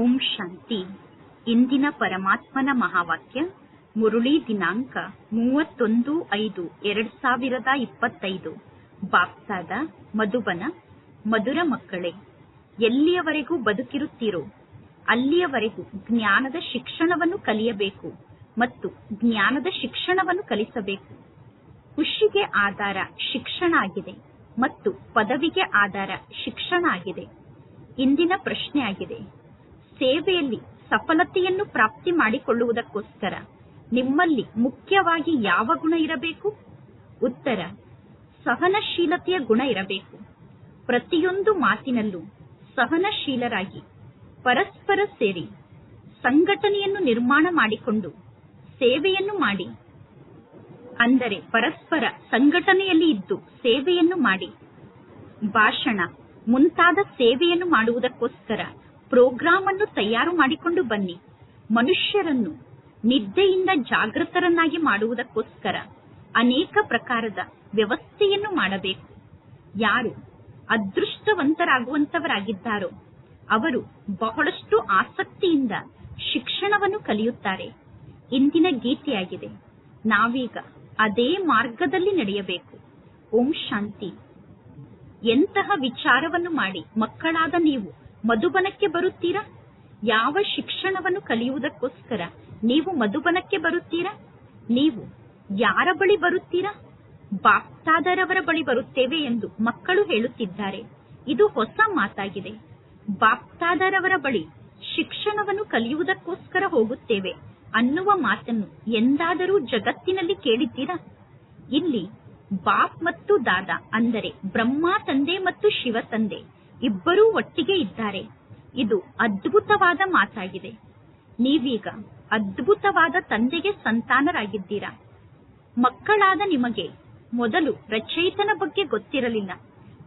ಓಂ ಶಾಂತಿ. ಇಂದಿನ ಪರಮಾತ್ಮನ ಮಹಾವಾಕ್ಯ, ಮುರುಳಿ ದಿನಾಂಕ ಮೂವತ್ತೊಂದು ಐದು ಎರಡ್ ಸಾವಿರದ ಇಪ್ಪತ್ತೈದು. ಬಾಪ್ಸಾದ ಮಧುಬನ, ಮಧುರ ಮಕ್ಕಳೇ, ಎಲ್ಲಿಯವರೆಗೂ ಬದುಕಿರುತ್ತೀರೋ, ಅಲ್ಲಿಯವರೆಗೂ ಜ್ಞಾನದ ಶಿಕ್ಷಣವನ್ನು ಕಲಿಯಬೇಕು ಮತ್ತು ಜ್ಞಾನದ ಶಿಕ್ಷಣವನ್ನು ಕಲಿಸಬೇಕು. ಖುಷಿಗೆ ಆಧಾರ ಶಿಕ್ಷಣ ಆಗಿದೆ ಮತ್ತು ಪದವಿಗೆ ಆಧಾರ ಶಿಕ್ಷಣ ಆಗಿದೆ ಇಂದಿನ ಪ್ರಶ್ನೆ ಆಗಿದೆ ಸೇವೆಯಲ್ಲಿ ಸಫಲತೆಯನ್ನು ಪ್ರಾಪ್ತಿ ಮಾಡಿಕೊಳ್ಳುವುದಕ್ಕೋಸ್ಕರ ನಿಮ್ಮಲ್ಲಿ ಮುಖ್ಯವಾಗಿ ಯಾವ ಗುಣ ಇರಬೇಕು? ಉತ್ತರ, ಸಹನಶೀಲತೆಯ ಗುಣ ಇರಬೇಕು. ಪ್ರತಿಯೊಂದು ಮಾತಿನಲ್ಲೂ ಸಹನಶೀಲರಾಗಿ ಪರಸ್ಪರ ಸೇರಿ ಸಂಘಟನೆಯನ್ನು ನಿರ್ಮಾಣ ಮಾಡಿಕೊಂಡು ಸೇವೆಯನ್ನು ಮಾಡಿ. ಅಂದರೆ ಪರಸ್ಪರ ಸಂಘಟನೆಯಲ್ಲಿ ಇದ್ದು ಸೇವೆಯನ್ನು ಮಾಡಿ. ಭಾಷಣ, ಮುಂತಾದ ಸೇವೆಯನ್ನು ಮಾಡುವುದಕ್ಕೋಸ್ಕರ ಪ್ರೋಗ್ರಾಂ ಅನ್ನು ತಯಾರು ಮಾಡಿಕೊಂಡು ಬನ್ನಿ. ಮನುಷ್ಯರನ್ನು ನಿದ್ದೆಯಿಂದ ಜಾಗೃತರನ್ನಾಗಿ ಮಾಡುವುದಕ್ಕೋಸ್ಕರ ಅನೇಕ ಪ್ರಕಾರದ ವ್ಯವಸ್ಥೆಯನ್ನು ಮಾಡಬೇಕು. ಯಾರು ಅದೃಷ್ಟವಂತರಾಗುವಂತವರಾಗಿದ್ದಾರೋ ಅವರು ಬಹಳಷ್ಟು ಆಸಕ್ತಿಯಿಂದ ಶಿಕ್ಷಣವನ್ನು ಕಲಿಯುತ್ತಾರೆ. ಇಂದಿನ ಗೀತೆಯಾಗಿದೆ, ನಾವೀಗ ಅದೇ ಮಾರ್ಗದಲ್ಲಿ ನಡೆಯಬೇಕು. ಓಂ ಶಾಂತಿ. ಎಂತಹ ವಿಚಾರವನ್ನು ಮಾಡಿ ಮಕ್ಕಳಾದ ನೀವು ಮಧುಬನಕ್ಕೆ ಬರುತ್ತೀರಾ? ಯಾವ ಶಿಕ್ಷಣವನ್ನು ಕಲಿಯುವುದಕ್ಕೋಸ್ಕರ ನೀವು ಮಧುಬನಕ್ಕೆ ಬರುತ್ತೀರಾ? ನೀವು ಯಾರ ಬಳಿ ಬರುತ್ತೀರಾ? ಬಾಪ್ತಾದರವರ ಬಳಿ ಬರುತ್ತೇವೆ ಎಂದು ಮಕ್ಕಳು ಹೇಳುತ್ತಿದ್ದಾರೆ. ಇದು ಹೊಸ ಮಾತಾಗಿದೆ. ಬಾಪ್ತಾದರವರ ಬಳಿ ಶಿಕ್ಷಣವನ್ನು ಕಲಿಯುವುದಕ್ಕೋಸ್ಕರ ಹೋಗುತ್ತೇವೆ ಅನ್ನುವ ಮಾತನ್ನು ಎಂದಾದರೂ ಜಗತ್ತಿನಲ್ಲಿ ಕೇಳಿದ್ದೀರಾ? ಇಲ್ಲಿ ಬಾಪ್ ಮತ್ತು ದಾದಾ ಅಂದರೆ ಬ್ರಹ್ಮ ತಂದೆ ಮತ್ತು ಶಿವ ತಂದೆ ಇಬ್ಬರೂ ಒಟ್ಟಿಗೆ ಇದ್ದಾರೆ. ಇದು ಅದ್ಭುತವಾದ ಮಾತಾಗಿದೆ. ನೀವೀಗ ಅದ್ಭುತವಾದ ತಂದೆಗೆ ಸಂತಾನರಾಗಿದ್ದೀರಾ? ಮಕ್ಕಳಾದ ನಿಮಗೆ ಮೊದಲು ರಚಯಿತನ ಬಗ್ಗೆ ಗೊತ್ತಿರಲಿಲ್ಲ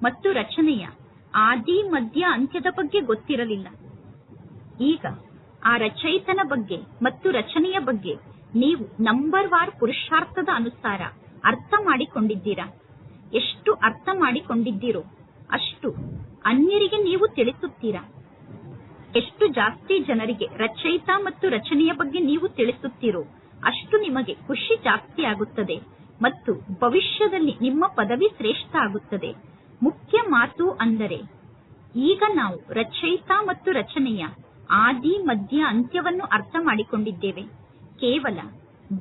ಮತ್ತು ರಚನೆಯ ಆದಿ, ಮಧ್ಯ, ಅಂತ್ಯದ ಬಗ್ಗೆ ಗೊತ್ತಿರಲಿಲ್ಲ. ಈಗ ಆ ರಚಯಿತನ ಬಗ್ಗೆ ಮತ್ತು ರಚನೆಯ ಬಗ್ಗೆ ನೀವು ನಂಬರ್ ವಾರ್ ಪುರುಷಾರ್ಥದ ಅನುಸಾರ ಅರ್ಥ ಮಾಡಿಕೊಂಡಿದ್ದೀರಾ? ಎಷ್ಟು ಅರ್ಥ ಮಾಡಿಕೊಂಡಿದ್ದೀರೋ? ಅಷ್ಟು ಅನ್ಯರಿಗೆ ನೀವು ತಿಳಿಸುತ್ತೀರಾ? ಎಷ್ಟು ಜಾಸ್ತಿ ಜನರಿಗೆ ರಚಯಿತ ಮತ್ತು ರಚನೆಯ ಬಗ್ಗೆ ನೀವು ತಿಳಿಸುತ್ತೀರೋ, ಅಷ್ಟು ನಿಮಗೆ ಖುಷಿ ಜಾಸ್ತಿ ಆಗುತ್ತದೆ ಮತ್ತು ಭವಿಷ್ಯದಲ್ಲಿ ನಿಮ್ಮ ಪದವಿ ಶ್ರೇಷ್ಠ ಆಗುತ್ತದೆ. ಮುಖ್ಯ ಮಾತು ಅಂದರೆ, ಈಗ ನಾವು ರಚಯಿತ ಮತ್ತು ರಚನೆಯ ಆದಿ, ಮಧ್ಯ, ಅಂತ್ಯವನ್ನು ಅರ್ಥ ಮಾಡಿಕೊಂಡಿದ್ದೇವೆ. ಕೇವಲ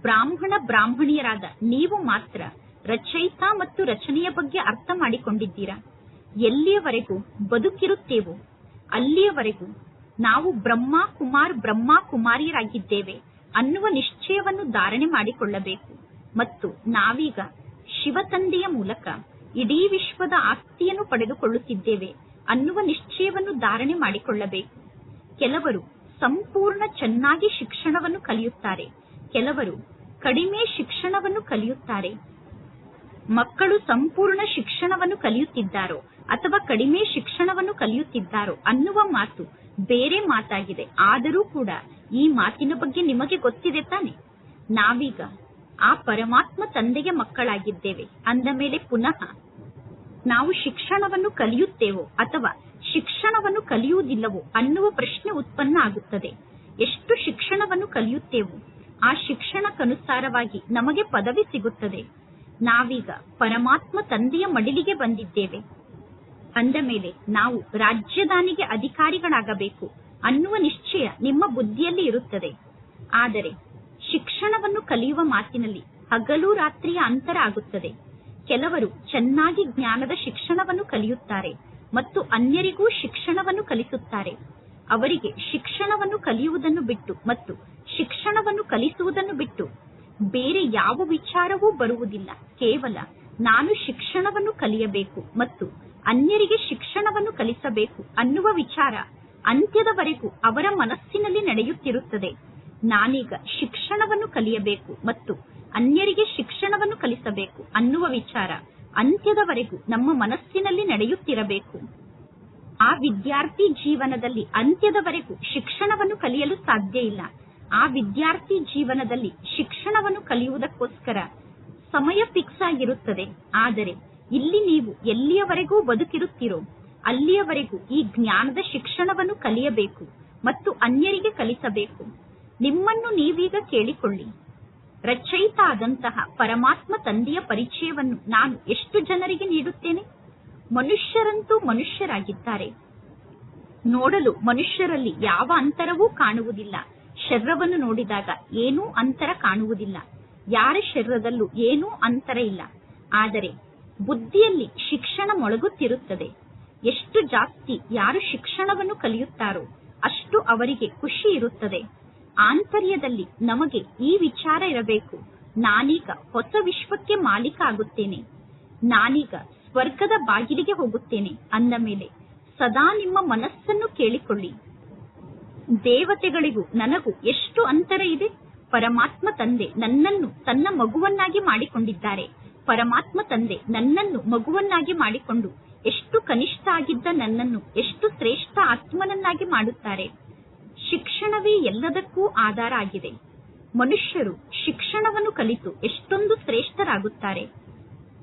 ಬ್ರಾಹ್ಮಣ, ಬ್ರಾಹ್ಮಣಿಯರಾದ ನೀವು ಮಾತ್ರ ರಚಯಿತ ಮತ್ತು ರಚನೆಯ ಬಗ್ಗೆ ಅರ್ಥ ಮಾಡಿಕೊಂಡಿದ್ದೀರಾ? ಎಲ್ಲಿಯವರೆಗೂ ಬದುಕಿರುತ್ತೇವೋ, ಅಲ್ಲಿಯವರೆಗೂ ನಾವು ಬ್ರಹ್ಮ ಕುಮಾರ್ ಬ್ರಹ್ಮ ಕುಮಾರಿಯರಾಗಿದ್ದೇವೆ ಅನ್ನುವ ನಿಶ್ಚಯವನ್ನು ಧಾರಣೆ ಮಾಡಿಕೊಳ್ಳಬೇಕು. ಮತ್ತು ನಾವೀಗ ಶಿವತಂದೆಯ ಮೂಲಕ ಇಡೀ ವಿಶ್ವದ ಆಸ್ತಿಯನ್ನು ಪಡೆದುಕೊಳ್ಳುತ್ತಿದ್ದೇವೆ ಅನ್ನುವ ನಿಶ್ಚಯವನ್ನು ಧಾರಣೆ ಮಾಡಿಕೊಳ್ಳಬೇಕು. ಕೆಲವರು ಸಂಪೂರ್ಣ ಚೆನ್ನಾಗಿ ಶಿಕ್ಷಣವನ್ನು ಕಲಿಯುತ್ತಾರೆ, ಕೆಲವರು ಕಡಿಮೆ ಶಿಕ್ಷಣವನ್ನು ಕಲಿಯುತ್ತಾರೆ. ಮಕ್ಕಳು ಸಂಪೂರ್ಣ ಶಿಕ್ಷಣವನ್ನು ಕಲಿಯುತ್ತಿದ್ದಾರೋ ಅಥವಾ ಕಡಿಮೆ ಶಿಕ್ಷಣವನ್ನು ಕಲಿಯುತ್ತಿದ್ದಾರೋ ಅನ್ನುವ ಮಾತು ಬೇರೆ ಮಾತಾಗಿದೆ. ಆದರೂ ಕೂಡ ಈ ಮಾತಿನ ಬಗ್ಗೆ ನಿಮಗೆ ಗೊತ್ತಿದೆ ತಾನೆ? ನಾವೀಗ ಆ ಪರಮಾತ್ಮ ತಂದೆಯ ಮಕ್ಕಳಾಗಿದ್ದೇವೆ. ಅಂದ ಮೇಲೆ ಪುನಃ ನಾವು ಶಿಕ್ಷಣವನ್ನು ಕಲಿಯುತ್ತೇವೋ ಅಥವಾ ಶಿಕ್ಷಣವನ್ನು ಕಲಿಯುವುದಿಲ್ಲವೋ ಅನ್ನುವ ಪ್ರಶ್ನೆ ಉತ್ಪನ್ನ ಆಗುತ್ತದೆ. ಎಷ್ಟು ಶಿಕ್ಷಣವನ್ನು ಕಲಿಯುತ್ತೇವೋ ಆ ಶಿಕ್ಷಣಕ್ಕನುಸಾರವಾಗಿ ನಮಗೆ ಪದವಿ ಸಿಗುತ್ತದೆ. ನಾವೀಗ ಪರಮಾತ್ಮ ತಂದೆಯ ಮಡಿಲಿಗೆ ಬಂದಿದ್ದೇವೆ. ಅಂದ ಮೇಲೆ ನಾವು ರಾಜ್ಯದಾನಿಗೆ ಅಧಿಕಾರಿಗಳಾಗಬೇಕು ಅನ್ನುವ ನಿಶ್ಚಯ ನಿಮ್ಮ ಬುದ್ಧಿಯಲ್ಲಿ ಇರುತ್ತದೆ. ಆದರೆ ಶಿಕ್ಷಣವನ್ನು ಕಲಿಯುವ ಮಾತಿನಲ್ಲಿ ಹಗಲು ರಾತ್ರಿಯ ಅಂತರ ಆಗುತ್ತದೆ. ಕೆಲವರು ಚೆನ್ನಾಗಿ ಜ್ಞಾನದ ಶಿಕ್ಷಣವನ್ನು ಕಲಿಯುತ್ತಾರೆ ಮತ್ತು ಅನ್ಯರಿಗೂ ಶಿಕ್ಷಣವನ್ನು ಕಲಿಸುತ್ತಾರೆ. ಅವರಿಗೆ ಶಿಕ್ಷಣವನ್ನು ಕಲಿಯುವುದನ್ನು ಬಿಟ್ಟು ಮತ್ತು ಶಿಕ್ಷಣವನ್ನು ಕಲಿಸುವುದನ್ನು ಬಿಟ್ಟು ಬೇರೆ ಯಾವ ವಿಚಾರವೂ ಬರುವುದಿಲ್ಲ. ಕೇವಲ ನಾನು ಶಿಕ್ಷಣವನ್ನು ಕಲಿಯಬೇಕು ಮತ್ತು ಅನ್ಯರಿಗೆ ಶಿಕ್ಷಣವನ್ನು ಕಲಿಸಬೇಕು ಅನ್ನುವ ವಿಚಾರ ಅಂತ್ಯದವರೆಗೂ ಅವರ ಮನಸ್ಸಿನಲ್ಲಿ ನಡೆಯುತ್ತಿರುತ್ತದೆ. ನಾನೀಗ ಶಿಕ್ಷಣವನ್ನು ಕಲಿಯಬೇಕು ಮತ್ತು ಅನ್ಯರಿಗೆ ಶಿಕ್ಷಣವನ್ನು ಕಲಿಸಬೇಕು ಅನ್ನುವ ವಿಚಾರ ಅಂತ್ಯದವರೆಗೂ ನಮ್ಮ ಮನಸ್ಸಿನಲ್ಲಿ ನಡೆಯುತ್ತಿರಬೇಕು. ಆ ವಿದ್ಯಾರ್ಥಿ ಜೀವನದಲ್ಲಿ ಅಂತ್ಯದವರೆಗೂ ಶಿಕ್ಷಣವನ್ನು ಕಲಿಯಲು ಸಾಧ್ಯ ಇಲ್ಲ. ಆ ವಿದ್ಯಾರ್ಥಿ ಜೀವನದಲ್ಲಿ ಶಿಕ್ಷಣವನ್ನು ಕಲಿಯುವುದಕ್ಕೋಸ್ಕರ ಸಮಯ ಫಿಕ್ಸ್ ಆಗಿರುತ್ತದೆ. ಆದರೆ ಇಲ್ಲಿ ನೀವು ಎಲ್ಲಿಯವರೆಗೂ ಬದುಕಿರುತ್ತೀರೋ, ಅಲ್ಲಿಯವರೆಗೂ ಈ ಜ್ಞಾನದ ಶಿಕ್ಷಣವನ್ನು ಕಲಿಯಬೇಕು ಮತ್ತು ಅನ್ಯರಿಗೆ ಕಲಿಸಬೇಕು. ನಿಮ್ಮನ್ನು ನೀವೀಗ ಕೇಳಿಕೊಳ್ಳಿ. ರಚಯಿತ ಆದಂತಹ ಪರಮಾತ್ಮ ತಂದೆಯ ಪರಿಚಯವನ್ನು ನಾನು ಎಷ್ಟು ಜನರಿಗೆ ನೀಡುತ್ತೇನೆ? ಮನುಷ್ಯರಂತೂ ಮನುಷ್ಯರಾಗಿದ್ದಾರೆ. ನೋಡಲು ಮನುಷ್ಯರಲ್ಲಿ ಯಾವ ಅಂತರವೂ ಕಾಣುವುದಿಲ್ಲ. ಶರೀರವನ್ನು ನೋಡಿದಾಗ ಏನೂ ಅಂತರ ಕಾಣುವುದಿಲ್ಲ. ಯಾರ ಶರೀರದಲ್ಲೂ ಏನೂ ಅಂತರ ಇಲ್ಲ. ಆದರೆ ಬುದ್ಧಿಯಲ್ಲಿ ಶಿಕ್ಷಣ ಮೊಳಗುತ್ತಿರುತ್ತದೆ. ಎಷ್ಟು ಜಾಸ್ತಿ ಯಾರು ಶಿಕ್ಷಣವನ್ನು ಕಲಿಯುತ್ತಾರೋ ಅಷ್ಟು ಅವರಿಗೆ ಖುಷಿ ಇರುತ್ತದೆ. ಆಂತರ್ಯದಲ್ಲಿ ನಮಗೆ ಈ ವಿಚಾರ ಇರಬೇಕು. ನಾನೀಗ ಹೊಸ ವಿಶ್ವಕ್ಕೆ ಮಾಲೀಕ ಆಗುತ್ತೇನೆ. ನಾನೀಗ ಸ್ವರ್ಗದ ಬಾಗಿಲಿಗೆ ಹೋಗುತ್ತೇನೆ ಅಂದ ಮೇಲೆ ಸದಾ ನಿಮ್ಮ ಮನಸ್ಸನ್ನು ಕೇಳಿಕೊಳ್ಳಿ. ದೇವತೆಗಳಿಗೂ ನನಗೂ ಎಷ್ಟು ಅಂತರ ಇದೆ. ಪರಮಾತ್ಮ ತಂದೆ ನನ್ನನ್ನು ತನ್ನ ಮಗುವನ್ನಾಗಿ ಮಾಡಿಕೊಂಡಿದ್ದಾರೆ. ಪರಮಾತ್ಮ ತಂದೆ ನನ್ನನ್ನು ಮಗುವನ್ನಾಗಿ ಮಾಡಿಕೊಂಡು ಎಷ್ಟು ಕನಿಷ್ಠ ಆಗಿದ್ದ ನನ್ನನ್ನು, ಎಷ್ಟು ಶ್ರೇಷ್ಠ ಆತ್ಮನನ್ನಾಗಿ ಮಾಡುತ್ತಾರೆ. ಶಿಕ್ಷಣವೇ ಎಲ್ಲದಕ್ಕೂ ಆಧಾರ ಆಗಿದೆ. ಮನುಷ್ಯರು ಶಿಕ್ಷಣವನ್ನು ಕಲಿತು ಎಷ್ಟೊಂದು ಶ್ರೇಷ್ಠರಾಗುತ್ತಾರೆ.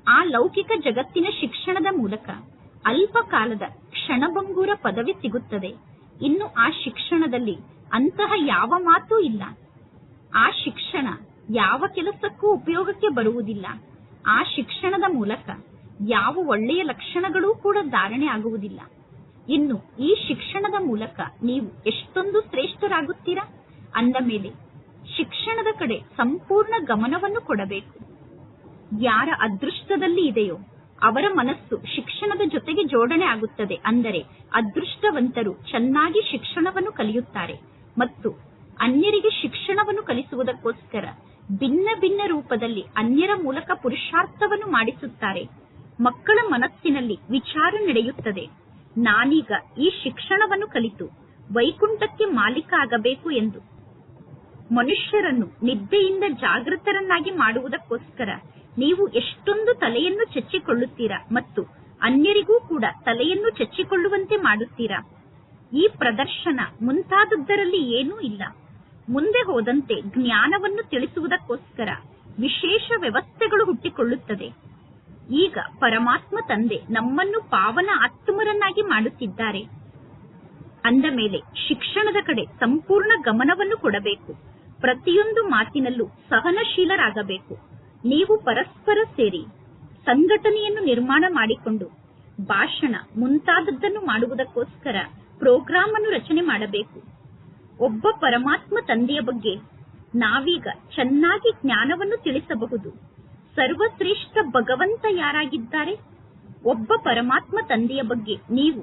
ಆ ಲೌಕಿಕ ಜಗತ್ತಿನ ಶಿಕ್ಷಣದ ಮೂಲಕ ಅಲ್ಪ ಕಾಲದ ಕ್ಷಣಭಂಗೂರ ಪದವಿ ಸಿಗುತ್ತದೆ. ಇನ್ನು ಆ ಶಿಕ್ಷಣದಲ್ಲಿ ಅಂತಹ ಯಾವ ಮಾತೂ ಇಲ್ಲ. ಆ ಶಿಕ್ಷಣ ಯಾವ ಕೆಲಸಕ್ಕೂ ಉಪಯೋಗಕ್ಕೆ ಬರುವುದಿಲ್ಲ. ಆ ಶಿಕ್ಷಣದ ಮೂಲಕ ಯಾವ ಒಳ್ಳೆಯ ಲಕ್ಷಣಗಳೂ ಕೂಡ ಧಾರಣೆ ಆಗುವುದಿಲ್ಲ. ಇನ್ನು ಈ ಶಿಕ್ಷಣದ ಮೂಲಕ ನೀವು ಎಷ್ಟೊಂದು ಶ್ರೇಷ್ಠರಾಗುತ್ತೀರಾ? ಅಂದ ಮೇಲೆ ಶಿಕ್ಷಣದ ಕಡೆ ಸಂಪೂರ್ಣ ಗಮನವನ್ನು ಕೊಡಬೇಕು. ಯಾರ ಅದೃಷ್ಟದಲ್ಲಿ ಇದೆಯೋ ಅವರ ಮನಸ್ಸು ಶಿಕ್ಷಣದ ಜೊತೆಗೆ ಜೋಡಣೆ ಆಗುತ್ತದೆ ಅಂದರೆ ಅದೃಷ್ಟವಂತರು ಚೆನ್ನಾಗಿ ಶಿಕ್ಷಣವನ್ನು ಕಲಿಯುತ್ತಾರೆ ಮತ್ತು ಅನ್ಯರಿಗೆ ಶಿಕ್ಷಣವನ್ನು ಕಲಿಸುವುದಕ್ಕೋಸ್ಕರ ಭಿನ್ನ ಭಿನ್ನ ರೂಪದಲ್ಲಿ ಅನ್ಯರ ಮೂಲಕ ಪುರುಷಾರ್ಥವನ್ನು ಮಾಡಿಸುತ್ತಾರೆ. ಮಕ್ಕಳ ಮನಸ್ಸಿನಲ್ಲಿ ವಿಚಾರ ನಡೆಯುತ್ತದೆ. ನಾನೀಗ ಈ ಶಿಕ್ಷಣವನ್ನು ಕಲಿತು ವೈಕುಂಠಕ್ಕೆ ಮಾಲೀಕ ಆಗಬೇಕು ಎಂದು. ಮನುಷ್ಯರನ್ನು ನಿದ್ದೆಯಿಂದ ಜಾಗೃತರನ್ನಾಗಿ ಮಾಡುವುದಕ್ಕೋಸ್ಕರ ನೀವು ಎಷ್ಟೊಂದು ತಲೆಯನ್ನು ಚಚ್ಚಿಕೊಳ್ಳುತ್ತೀರಾ ಮತ್ತು ಅನ್ಯರಿಗೂ ಕೂಡ ತಲೆಯನ್ನು ಚಚ್ಚಿಕೊಳ್ಳುವಂತೆ ಮಾಡುತ್ತೀರಾ? ಈ ಪ್ರದರ್ಶನ ಮುಂತಾದದ್ದರಲ್ಲಿ ಏನೂ ಇಲ್ಲ. ಮುಂದೆ ಹೋದಂತೆ ಜ್ಞಾನವನ್ನು ತಿಳಿಸುವುದಕ್ಕೋಸ್ಕರ ವಿಶೇಷ ವ್ಯವಸ್ಥೆಗಳು ಹುಟ್ಟಿಕೊಳ್ಳುತ್ತದೆ ಈಗ ಪರಮಾತ್ಮ ತಂದೆ ನಮ್ಮನ್ನು ಪಾವನ ಆತ್ಮರನ್ನಾಗಿ ಮಾಡುತ್ತಿದ್ದಾರೆ. ಅಂದ ಮೇಲೆ ಶಿಕ್ಷಣದ ಕಡೆ ಸಂಪೂರ್ಣ ಗಮನವನ್ನು ಕೊಡಬೇಕು. ಪ್ರತಿಯೊಂದು ಮಾತಿನಲ್ಲೂ ಸಹನಶೀಲರಾಗಬೇಕು. ನೀವು ಪರಸ್ಪರ ಸೇರಿ ಸಂಘಟನೆಯನ್ನು ನಿರ್ಮಾಣ ಮಾಡಿಕೊಂಡು ಭಾಷಣ ಮುಂತಾದದ್ದನ್ನು ಮಾಡುವುದಕ್ಕೋಸ್ಕರ ಪ್ರೋಗ್ರಾಂ ಅನ್ನು ರಚನೆ ಮಾಡಬೇಕು. ಒಬ್ಬ ಪರಮಾತ್ಮ ತಂದೆಯ ಬಗ್ಗೆ ನಾವೀಗ ಚೆನ್ನಾಗಿ ಜ್ಞಾನವನ್ನು ತಿಳಿಸಬಹುದು. ಸರ್ವಶ್ರೇಷ್ಠ ಭಗವಂತ ಯಾರಾಗಿದ್ದಾರೆ? ಒಬ್ಬ ಪರಮಾತ್ಮ ತಂದೆಯ ಬಗ್ಗೆ ನೀವು